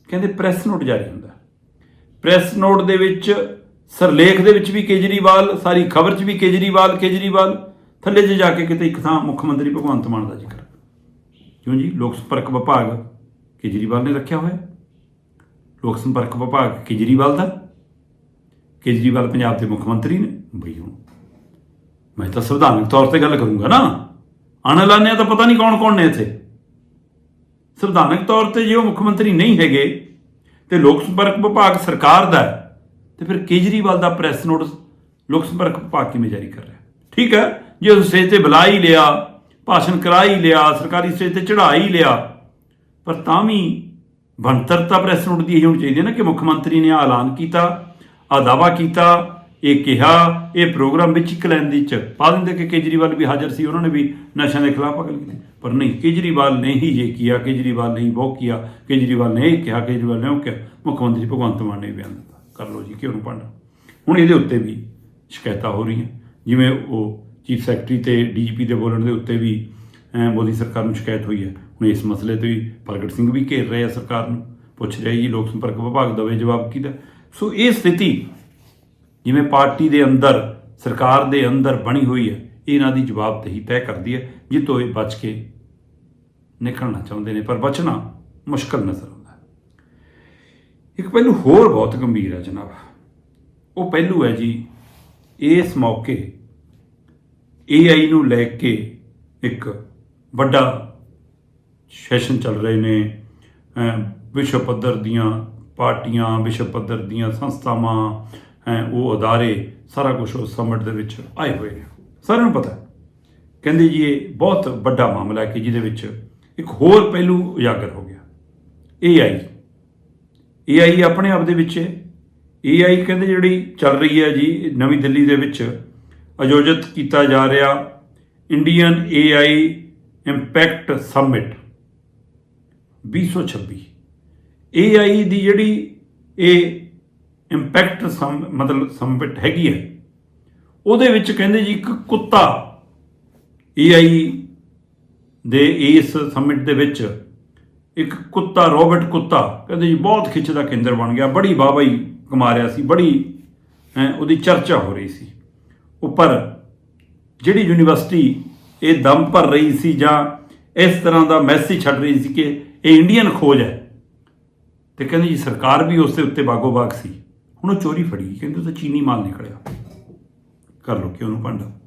ਕਹਿੰਦੇ ਪ੍ਰੈਸ ਨੋਟ ਜਾਰੀ ਹੁੰਦਾ। ਪ੍ਰੈਸ ਨੋਟ ਦੇ ਵਿੱਚ ਸਰਲੇਖ ਦੇ ਵਿੱਚ ਵੀ ਕੇਜਰੀਵਾਲ, ਸਾਰੀ ਖਬਰ 'ਚ ਵੀ ਕੇਜਰੀਵਾਲ ਕੇਜਰੀਵਾਲ, ਥੱਲੇ 'ਚ ਜਾ ਕੇ ਕਿਤੇ ਇੱਕ ਥਾਂ ਮੁੱਖ ਮੰਤਰੀ ਭਗਵੰਤ ਮਾਨ ਦਾ ਜ਼ਿਕਰ। ਕਿਉਂ ਜੀ? ਲੋਕ ਸੰਪਰਕ ਵਿਭਾਗ ਕੇਜਰੀਵਾਲ ਨੇ ਰੱਖਿਆ ਹੋਇਆ। ਲੋਕ ਸੰਪਰਕ ਵਿਭਾਗ ਕੇਜਰੀਵਾਲ ਦਾ। ਕੇਜਰੀਵਾਲ ਪੰਜਾਬ ਦੇ ਮੁੱਖ ਮੰਤਰੀ ਨੇ। ਬਈ ਹੁਣ ਮੈਂ ਤਾਂ ਸੰਵਿਧਾਨਕ ਤੌਰ ਤੇ ਗੱਲ ਕਰੂੰਗਾ ਨਾ। ਅਣਲਾਨਿਆ ਤਾਂ ਪਤਾ ਨਹੀਂ ਕੌਣ ਕੌਣ ਨੇ ਇੱਥੇ। ਸੰਵਿਧਾਨਕ ਤੌਰ ਤੇ ਜੇ ਉਹ ਮੁੱਖ ਮੰਤਰੀ ਨਹੀਂ ਹੈਗੇ, ਤੇ ਲੋਕ ਸੰਪਰਕ ਵਿਭਾਗ ਸਰਕਾਰ ਦਾ ਹੈ, ਤੇ ਫਿਰ ਕੇਜਰੀਵਾਲ ਦਾ ਪ੍ਰੈਸ ਨੋਟਿਸ ਲੋਕ ਸੰਪਰਕ ਵਿਭਾਗ ਕਿਵੇਂ ਜਾਰੀ ਕਰ ਰਿਹਾ ਠੀਕ ਹੈ? ਜੇ ਉਸ ਸਟੇਜ ਤੇ ਬੁਲਾ ਹੀ ਲਿਆ, ਭਾਸ਼ਣ ਕਰਾ ਹੀ ਲਿਆ, ਸਰਕਾਰੀ ਸਟੇਜ ਤੇ ਚੜਾ ਹੀ ਲਿਆ, ਪਰ ਤਾਂ ਵੀ ਬਣਤਰਤਾ ਪ੍ਰੈਸ ਨੋਟ ਦੀ ਇਹ ਹੋਣੀ ਚਾਹੀਦੀ ਹੈ ਨਾ ਕਿ ਮੁੱਖ ਮੰਤਰੀ ਨੇ ਆਹ ਐਲਾਨ ਕੀਤਾ। ਆ ਦਾਵਾ ਕੀਤਾ, ਇਹ ਕਿਹਾ, ਇਹ ਪ੍ਰੋਗਰਾਮ ਵਿੱਚ ਇੱਕ ਲਾਈਨ ਦੀ ਚ ਪਾ ਦਿੰਦੇ ਕਿ ਕੇਜਰੀਵਾਲ ਵੀ ਹਾਜ਼ਰ ਸੀ, ਉਹਨਾਂ ਨੇ ਵੀ ਨਸ਼ਿਆਂ ਦੇ ਖਿਲਾਫ ਅਗਲ ਕੀਤੀ। ਪਰ ਨਹੀਂ, ਕੇਜਰੀਵਾਲ ਨੇ ਹੀ ਇਹ ਕੀਤਾ ਕੇਜਰੀਵਾਲ ਨੇ ਹੀ ਉਹ ਕੀਤਾ ਕੇਜਰੀਵਾਲ ਨੇ ਇਹ ਕਿਹਾ, ਕੇਜਰੀਵਾਲ ਨੇ ਉਹ ਕਿਹਾ। ਮੁੱਖ ਮੰਤਰੀ ਭਗਵੰਤ ਮਾਨ ਨੇ ਬਿਆਨ ਦਿੱਤਾ। ਕਰ ਲਓ ਜੀ ਕਿਉਂ ਨੂੰ ਪੰਡ। ਹੁਣ ਇਹਦੇ ਉੱਤੇ ਵੀ ਸ਼ਿਕਾਇਤਾਂ ਹੋ ਰਹੀਆਂ। ਜਿਵੇਂ ਉਹ ਚੀਫ ਸੈਕਟਰੀ ਤੇ ਡੀਜੀਪੀ ਦੇ ਬੋਲਣ ਦੇ ਉੱਤੇ ਵੀ ਮੋਦੀ ਸਰਕਾਰ ਨੂੰ ਸ਼ਿਕਾਇਤ ਹੋਈ ਹੈ। ਹੁਣ ਇਸ ਮਸਲੇ ਤੇ ਵੀ ਪ੍ਰਗਟ ਸਿੰਘ ਵੀ ਘੇਰ ਰਹੇ ਆ ਸਰਕਾਰ ਨੂੰ। ਪੁੱਛ ਰਿਹਾ ਜੀ, ਲੋਕ ਸੰਪਰਕ ਵਿਭਾਗ ਦਵੇ ਜਵਾਬ ਕਿਹਦਾ? ਸੋ ਇਹ ਸਥਿਤੀ ਜਿਵੇਂ ਪਾਰਟੀ ਦੇ ਅੰਦਰ, ਸਰਕਾਰ ਦੇ ਅੰਦਰ ਬਣੀ ਹੋਈ ਹੈ ਇਹਨਾਂ ਦੀ ਜਵਾਬਦੇਹੀ ਤੈਅ ਕਰਦੀ ਹੈ, ਜਿੱਤੋਂ ਇਹ ਬਚ ਕੇ ਨਿਕਲਣਾ ਚਾਹੁੰਦੇ ਨੇ, ਪਰ ਬਚਣਾ ਮੁਸ਼ਕਲ ਨਜ਼ਰ ਆਉਂਦਾ ਇੱਕ ਪਹਿਲੂ ਹੋਰ ਬਹੁਤ ਗੰਭੀਰ ਹੈ ਜਨਾਬ। ਉਹ ਪਹਿਲੂ ਹੈ ਜੀ, ਇਸ ਮੌਕੇ AI ਨੂੰ ਲੈ ਕੇ ਇੱਕ ਵੱਡਾ ਸੈਸ਼ਨ ਚੱਲ ਰਹੇ ਨੇ ਵਿਸ਼ਵ ਪੱਧਰ ਦੀਆਂ ਪਾਰਟੀਆਂ ਵਿਸ਼ਵ ਪੱਧਰ ਦੀਆਂ ਸੰਸਥਾਵਾਂ, ਹੈ, ਉਹ ਅਦਾਰੇ ਸਾਰਾ ਕੁਝ ਉਸ ਸਮਿਟ ਦੇ ਵਿੱਚ ਆਏ ਹੋਏ ਨੇ। ਸਾਰਿਆਂ ਨੂੰ ਪਤਾ ਕਹਿੰਦੇ ਜੀ, ਇਹ ਬਹੁਤ ਵੱਡਾ ਮਾਮਲਾ ਹੈ ਕਿ ਜਿਹਦੇ ਵਿੱਚ ਇੱਕ ਹੋਰ ਪਹਿਲੂ ਉਜਾਗਰ ਹੋ ਗਿਆ। AI AI ਆਪਣੇ ਆਪ ਦੇ ਵਿੱਚ AI ਕਹਿੰਦੇ ਜਿਹੜੀ ਚੱਲ ਰਹੀ ਹੈ ਜੀ, ਨਵੀਂ ਦਿੱਲੀ ਦੇ ਵਿੱਚ ਆਯੋਜਿਤ ਕੀਤਾ ਜਾ ਰਿਹਾ Indian AI impact summit 2026 AI ਦੀ ਜਿਹੜੀ ਇਹ ਇੰਪੈਕਟ ਮਤਲਬ ਸਮਿਟ ਹੈਗੀ ਹੈ, ਉਹਦੇ ਵਿੱਚ ਕਹਿੰਦੇ ਜੀ ਇੱਕ ਕੁੱਤਾ AI ਦੇ ਇਸ ਸਮਿਟ ਦੇ ਵਿੱਚ ਇੱਕ ਕੁੱਤਾ, ਰੋਬਟ ਕੁੱਤਾ, ਕਹਿੰਦੇ ਜੀ ਬਹੁਤ ਖਿੱਚ ਦਾ ਕੇਂਦਰ ਬਣ ਗਿਆ, ਬੜੀ ਵਾਹਵਾਈ ਕਮਾ ਰਿਹਾ ਸੀ, ਬੜੀ ਉਹਦੀ ਚਰਚਾ ਹੋ ਰਹੀ ਸੀ। ਉੱਪਰ ਜਿਹੜੀ ਯੂਨੀਵਰਸਿਟੀ ਇਹ ਦਮ ਭਰ ਰਹੀ ਸੀ ਜਾਂ ਇਸ ਤਰ੍ਹਾਂ ਦਾ ਮੈਸੇਜ ਛੱਡ ਰਹੀ ਸੀ ਕਿ ਇਹ ਇੰਡੀਅਨ ਖੋਜ ਹੈ ਤੇ ਕਹਿੰਦੇ ਜੀ ਸਰਕਾਰ ਵੀ ਉਸ ਦੇ ਉੱਤੇ ਬਾਗੋ ਬਾਗ ਸੀ। ਹੁਣ ਉਹ ਚੋਰੀ ਫੜੀ। ਕਹਿੰਦੇ ਉਹ ਤਾਂ ਚੀਨੀ ਮਾਲ ਨਿਕਲਿਆ। ਕਰ ਲੋ ਕਿ ਉਹਨੂੰ ਭਾਂਡਾ।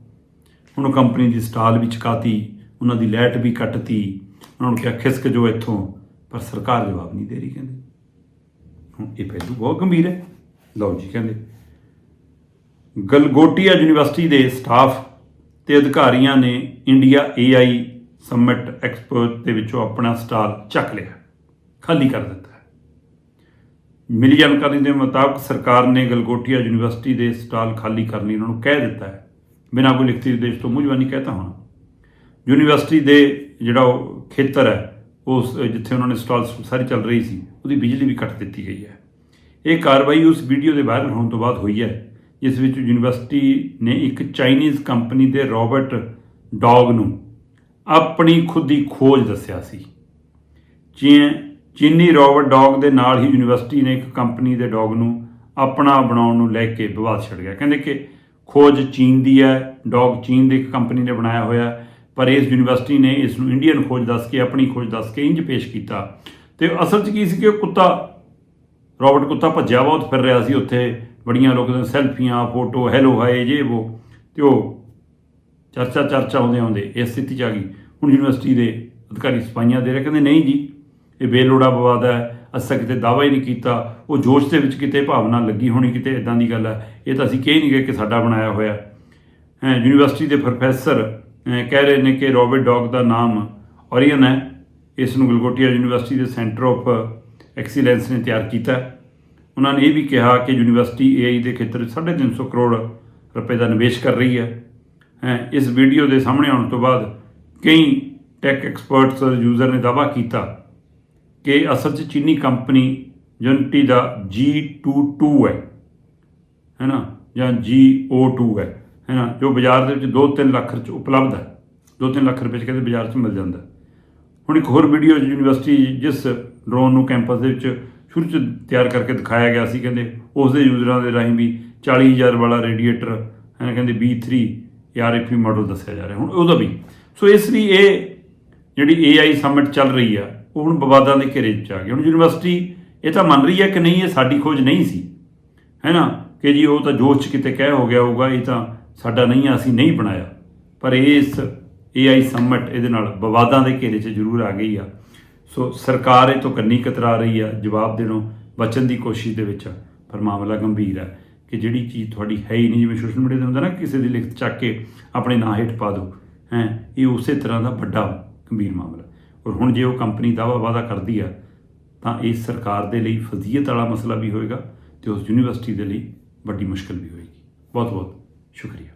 ਹੁਣ ਉਹ ਕੰਪਨੀ ਦੀ ਸਟਾਲ ਵੀ ਚਕਾਤੀ, ਉਹਨਾਂ ਦੀ ਲੈਟ ਵੀ ਕੱਟਤੀ। ਉਹਨਾਂ ਨੂੰ ਕਿਹਾ, ਖਿਸਕ ਜੋ ਇੱਥੋਂ। ਪਰ ਸਰਕਾਰ ਜਵਾਬ ਨਹੀਂ ਦੇ ਰਹੀ ਕਹਿੰਦੇ। ਹੁਣ ਇਹ ਪਹਿਲੂ ਬਹੁਤ ਗੰਭੀਰ ਹੈ। ਲਓ ਜੀ ਕਹਿੰਦੇ। ਗਲਗੋਟੀਆ ਯੂਨੀਵਰਸਿਟੀ ਦੇ ਸਟਾਫ ਤੇ ਅਧਿਕਾਰੀਆਂ ਨੇ ਇੰਡੀਆ AI ਸਮਿਟ ਐਕਸਪਰਟ ਦੇ ਵਿੱਚੋਂ ਆਪਣਾ ਸਟਾਲ ਚੱਕ ਲਿਆ। ਖਾਲੀ ਕਰ ਦਿੱਤਾ। ਮਿਲੀ ਜਾਣਕਾਰੀ ਦੇ ਮੁਤਾਬਕ ਸਰਕਾਰ ਨੇ ਗਲਗੋਟੀਆ ਯੂਨੀਵਰਸਿਟੀ ਦੇ ਸਟਾਲ ਖਾਲੀ ਕਰਨ ਲਈ ਉਹਨਾਂ ਨੂੰ ਕਹਿ ਦਿੱਤਾ ਹੈ। ਬਿਨਾਂ ਕੋਈ ਲਿਖਤੀ ਉਦੇਸ਼ ਤੋਂ ਮੁਝਵਾਨੀ ਕਹਿਤਾ ਹੋਣਾ। ਯੂਨੀਵਰਸਿਟੀ ਦੇ ਜਿਹੜਾ ਉਹ ਖੇਤਰ ਹੈ, ਉਸ ਜਿੱਥੇ ਉਹਨਾਂ ਨੇ ਸਟਾਲ ਸਾਰੀ ਚੱਲ ਰਹੀ ਸੀ, ਉਹਦੀ ਬਿਜਲੀ ਵੀ ਕੱਟ ਦਿੱਤੀ ਗਈ ਹੈ। ਇਹ ਕਾਰਵਾਈ ਉਸ ਵੀਡੀਓ ਦੇ ਵਾਇਰਲ ਹੋਣ ਤੋਂ ਬਾਅਦ ਹੋਈ ਹੈ, ਜਿਸ ਵਿੱਚ ਯੂਨੀਵਰਸਿਟੀ ਨੇ ਇੱਕ ਚਾਈਨੀਜ਼ ਕੰਪਨੀ ਦੇ ਰੋਬਰਟ ਡੌਗ ਨੂੰ ਆਪਣੀ ਖੁਦ ਦੀ ਖੋਜ ਦੱਸਿਆ ਸੀ। ਚੀਨ ਚੀਨੀ ਰੋਬਟ ਡੌਗ ਦੇ ਨਾਲ ਹੀ ਯੂਨੀਵਰਸਿਟੀ ਨੇ ਇੱਕ ਕੰਪਨੀ ਦੇ ਡੌਗ ਨੂੰ ਆਪਣਾ ਬਣਾਉਣ ਨੂੰ ਲੈ ਕੇ ਵਿਵਾਦ ਛਿੜ ਗਿਆ। ਕਹਿੰਦੇ ਕਿ ਖੋਜ ਚੀਨ ਦੀ ਹੈ, ਡੌਗ ਚੀਨ ਦੀ ਇੱਕ ਕੰਪਨੀ ਨੇ ਬਣਾਇਆ ਹੋਇਆ ਪਰ ਇਸ ਯੂਨੀਵਰਸਿਟੀ ਨੇ ਇਸ ਨੂੰ ਇੰਡੀਅਨ ਖੋਜ ਦੱਸ ਕੇ, ਆਪਣੀ ਖੋਜ ਦੱਸ ਕੇ ਇੰਜ ਪੇਸ਼ ਕੀਤਾ। ਤੇ ਅਸਲ 'ਚ ਕੀ ਸੀ ਕਿ ਉਹ ਕੁੱਤਾ ਰੋਬਟ ਕੁੱਤਾ ਭੱਜਿਆ ਬਹੁਤ ਫਿਰ ਰਿਹਾ ਸੀ ਉੱਥੇ, ਬੜੀਆਂ ਲੋਕਾਂ ਦੀਆਂ ਸੈਲਫੀਆਂ, ਫੋਟੋ, ਹੈਲੋ, ਹਾਏ ਜੇ ਉਹ। ਤੇ ਉਹ ਚਰਚਾ ਚਰਚਾ ਹੁੰਦੇ ਹੁੰਦੇ ਇਸ ਸਥਿਤੀ 'ਚ ਆ ਗਈ। ਹੁਣ ਯੂਨੀਵਰਸਿਟੀ ਦੇ ਅਧਿਕਾਰੀ ਸਫਾਈਆਂ ਦੇ ਰਹੇ, ਕਹਿੰਦੇ, ਨਹੀਂ ਜੀ ਇਹ ਬੇਲੋੜਾ ਵਿਵਾਦ ਹੈ ਅਸਾਂ ਕਿਤੇ ਦਾਵਾ ਹੀ ਨਹੀਂ ਕੀਤਾ। ਉਹ ਜੋਸ਼ ਦੇ ਵਿੱਚ ਕਿਤੇ ਭਾਵਨਾ ਲੱਗੀ ਹੋਣੀ ਕਿਤੇ ਇਦਾਂ ਦੀ ਗੱਲ ਹੈ। ਇਹ ਤਾਂ ਅਸੀਂ ਕਹਿ ਨਹੀਂ ਗਏ ਕਿ ਸਾਡਾ ਬਣਾਇਆ ਹੋਇਆ। ਹੈ ਯੂਨੀਵਰਸਿਟੀ ਦੇ ਪ੍ਰੋਫੈਸਰ ਕਹਿ ਰਹੇ ਨੇ ਕਿ ਰੋਬਰਟ ਡੌਗ ਦਾ ਨਾਮ ਔਰੀਅਨ ਹੈ। ਇਸ ਨੂੰ ਗਲਗੋਟੀਆ ਯੂਨੀਵਰਸਿਟੀ ਦੇ ਸੈਂਟਰ ਆਫ ਐਕਸੀਲੈਂਸ ਨੇ ਤਿਆਰ ਕੀਤਾ ਉਹਨਾਂ ਨੇ ਇਹ ਵੀ ਕਿਹਾ ਕਿ ਯੂਨੀਵਰਸਿਟੀ AI ਦੇ ਖੇਤਰ ਵਿੱਚ 350 ਕਰੋੜ ਰੁਪਏ ਦਾ ਨਿਵੇਸ਼ ਕਰ ਰਹੀ ਹੈ। ਹੈਂ, ਇਸ ਵੀਡੀਓ ਦੇ ਸਾਹਮਣੇ ਆਉਣ ਤੋਂ ਬਾਅਦ ਕਈ ਟੈਕ ਐਕਸਪਰਟਸ ਯੂਜ਼ਰ ਨੇ ਦਾਅਵਾ ਕੀਤਾ ਕਿ ਅਸਲ 'ਚ ਚੀਨੀ ਕੰਪਨੀ ਯੂਨਿਟੀ ਦਾ G22 ਹੈ ਹੈ ਨਾ? ਜਾਂ GO2 ਹੈ ਹੈ ਨਾ? ਜੋ ਬਾਜ਼ਾਰ ਦੇ ਵਿੱਚ 2-3 ਲੱਖ ਰੁਪਏ 'ਚ ਉਪਲਬਧ ਹੈ। 2-3 ਲੱਖ ਰੁਪਏ 'ਚ ਕਹਿੰਦੇ ਬਾਜ਼ਾਰ 'ਚ ਮਿਲ ਜਾਂਦਾ। ਹੁਣ ਇੱਕ ਹੋਰ ਵੀਡੀਓ ਯੂਨੀਵਰਸਿਟੀ ਜਿਸ ਡਰੋਨ ਨੂੰ ਕੈਂਪਸ ਦੇ ਵਿੱਚ ਸ਼ੁਰੂ 'ਚ ਤਿਆਰ ਕਰਕੇ ਦਿਖਾਇਆ ਗਿਆ ਸੀ, ਕਹਿੰਦੇ ਉਸ ਦੇ ਯੂਜ਼ਰਾਂ ਦੇ ਰਾਹੀਂ ਵੀ 40000 ਵਾਲਾ ਰੇਡੀਏਟਰ, ਹੈ ਨਾ, ਕਹਿੰਦੇ B3 ਆਰਐਫਪੀ ਮਾਡਲ ਦੱਸਿਆ ਜਾ ਰਿਹਾ। ਹੁਣ ਉਹਦਾ ਵੀ। ਸੋ ਇਸ ਲਈ ਇਹ ਜਿਹੜੀ AI ਸਮਿਟ ਚੱਲ ਰਹੀ ਆ ਉਹ ਹੁਣ ਵਿਵਾਦਾਂ ਦੇ ਘੇਰੇ 'ਚ ਆ ਗਈ ਹੁਣ ਯੂਨੀਵਰਸਿਟੀ ਇਹ ਤਾਂ ਮੰਨ ਰਹੀ ਹੈ ਕਿ ਨਹੀਂ ਇਹ ਸਾਡੀ ਖੋਜ ਨਹੀਂ ਸੀ। ਹੈ ਨਾ ਕਿ ਜੀ ਉਹ ਤਾਂ ਜੋਸ਼ 'ਚ ਕਿਤੇ ਕਹਿ ਹੋ ਗਿਆ ਹੋਊਗਾ ਇਹ ਤਾਂ ਸਾਡਾ ਨਹੀਂ ਆ ਅਸੀਂ ਨਹੀਂ ਬਣਾਇਆ। ਪਰ ਇਹ ਇਸ AI ਸਮਿਟ ਇਹਦੇ ਨਾਲ ਵਿਵਾਦਾਂ ਦੇ ਘੇਰੇ 'ਚ ਜ਼ਰੂਰ ਆ ਗਈ ਆ। ਸੋ ਸਰਕਾਰ ਇਹ ਤੋਂ ਕੰਨੀ ਕਤਰਾ ਰਹੀ ਆ ਜਵਾਬ ਦੇਣੋਂ ਬਚਣ ਦੀ ਕੋਸ਼ਿਸ਼ ਦੇ ਵਿੱਚ ਆ, ਪਰ ਮਾਮਲਾ ਗੰਭੀਰ ਹੈ ਕਿ ਜਿਹੜੀ ਚੀਜ਼ ਤੁਹਾਡੀ ਹੈ ਹੀ ਨਹੀਂ ਜਿਵੇਂ ਸੋਸ਼ਲ ਮੀਡੀਆ ਤੇ ਹੁੰਦਾ ਨਾ ਕਿਸੇ ਦੀ ਲਿਖਤ ਚੱਕ ਕੇ ਆਪਣੇ ਨਾਂ ਹੇਠ ਪਾ ਦਿਓ। ਹੈ? ਇਹ ਉਸੇ ਤਰ੍ਹਾਂ ਦਾ ਵੱਡਾ ਗੰਭੀਰ ਮਾਮਲਾ। ਔਰ ਹੁਣ ਜੇ ਉਹ ਕੰਪਨੀ ਦਾਵਾ ਵਾਦਾ ਕਰਦੀ ਆ, ਤਾਂ ਇਹ ਸਰਕਾਰ ਦੇ ਲਈ ਫਜ਼ੀਅਤ ਵਾਲਾ ਮਸਲਾ ਵੀ ਹੋਏਗਾ ਤੇ ਉਸ ਯੂਨੀਵਰਸਿਟੀ ਦੇ ਲਈ ਵੱਡੀ ਮੁਸ਼ਕਲ ਵੀ ਹੋਏਗੀ। ਬਹੁਤ ਬਹੁਤ ਸ਼ੁਕਰੀਆ।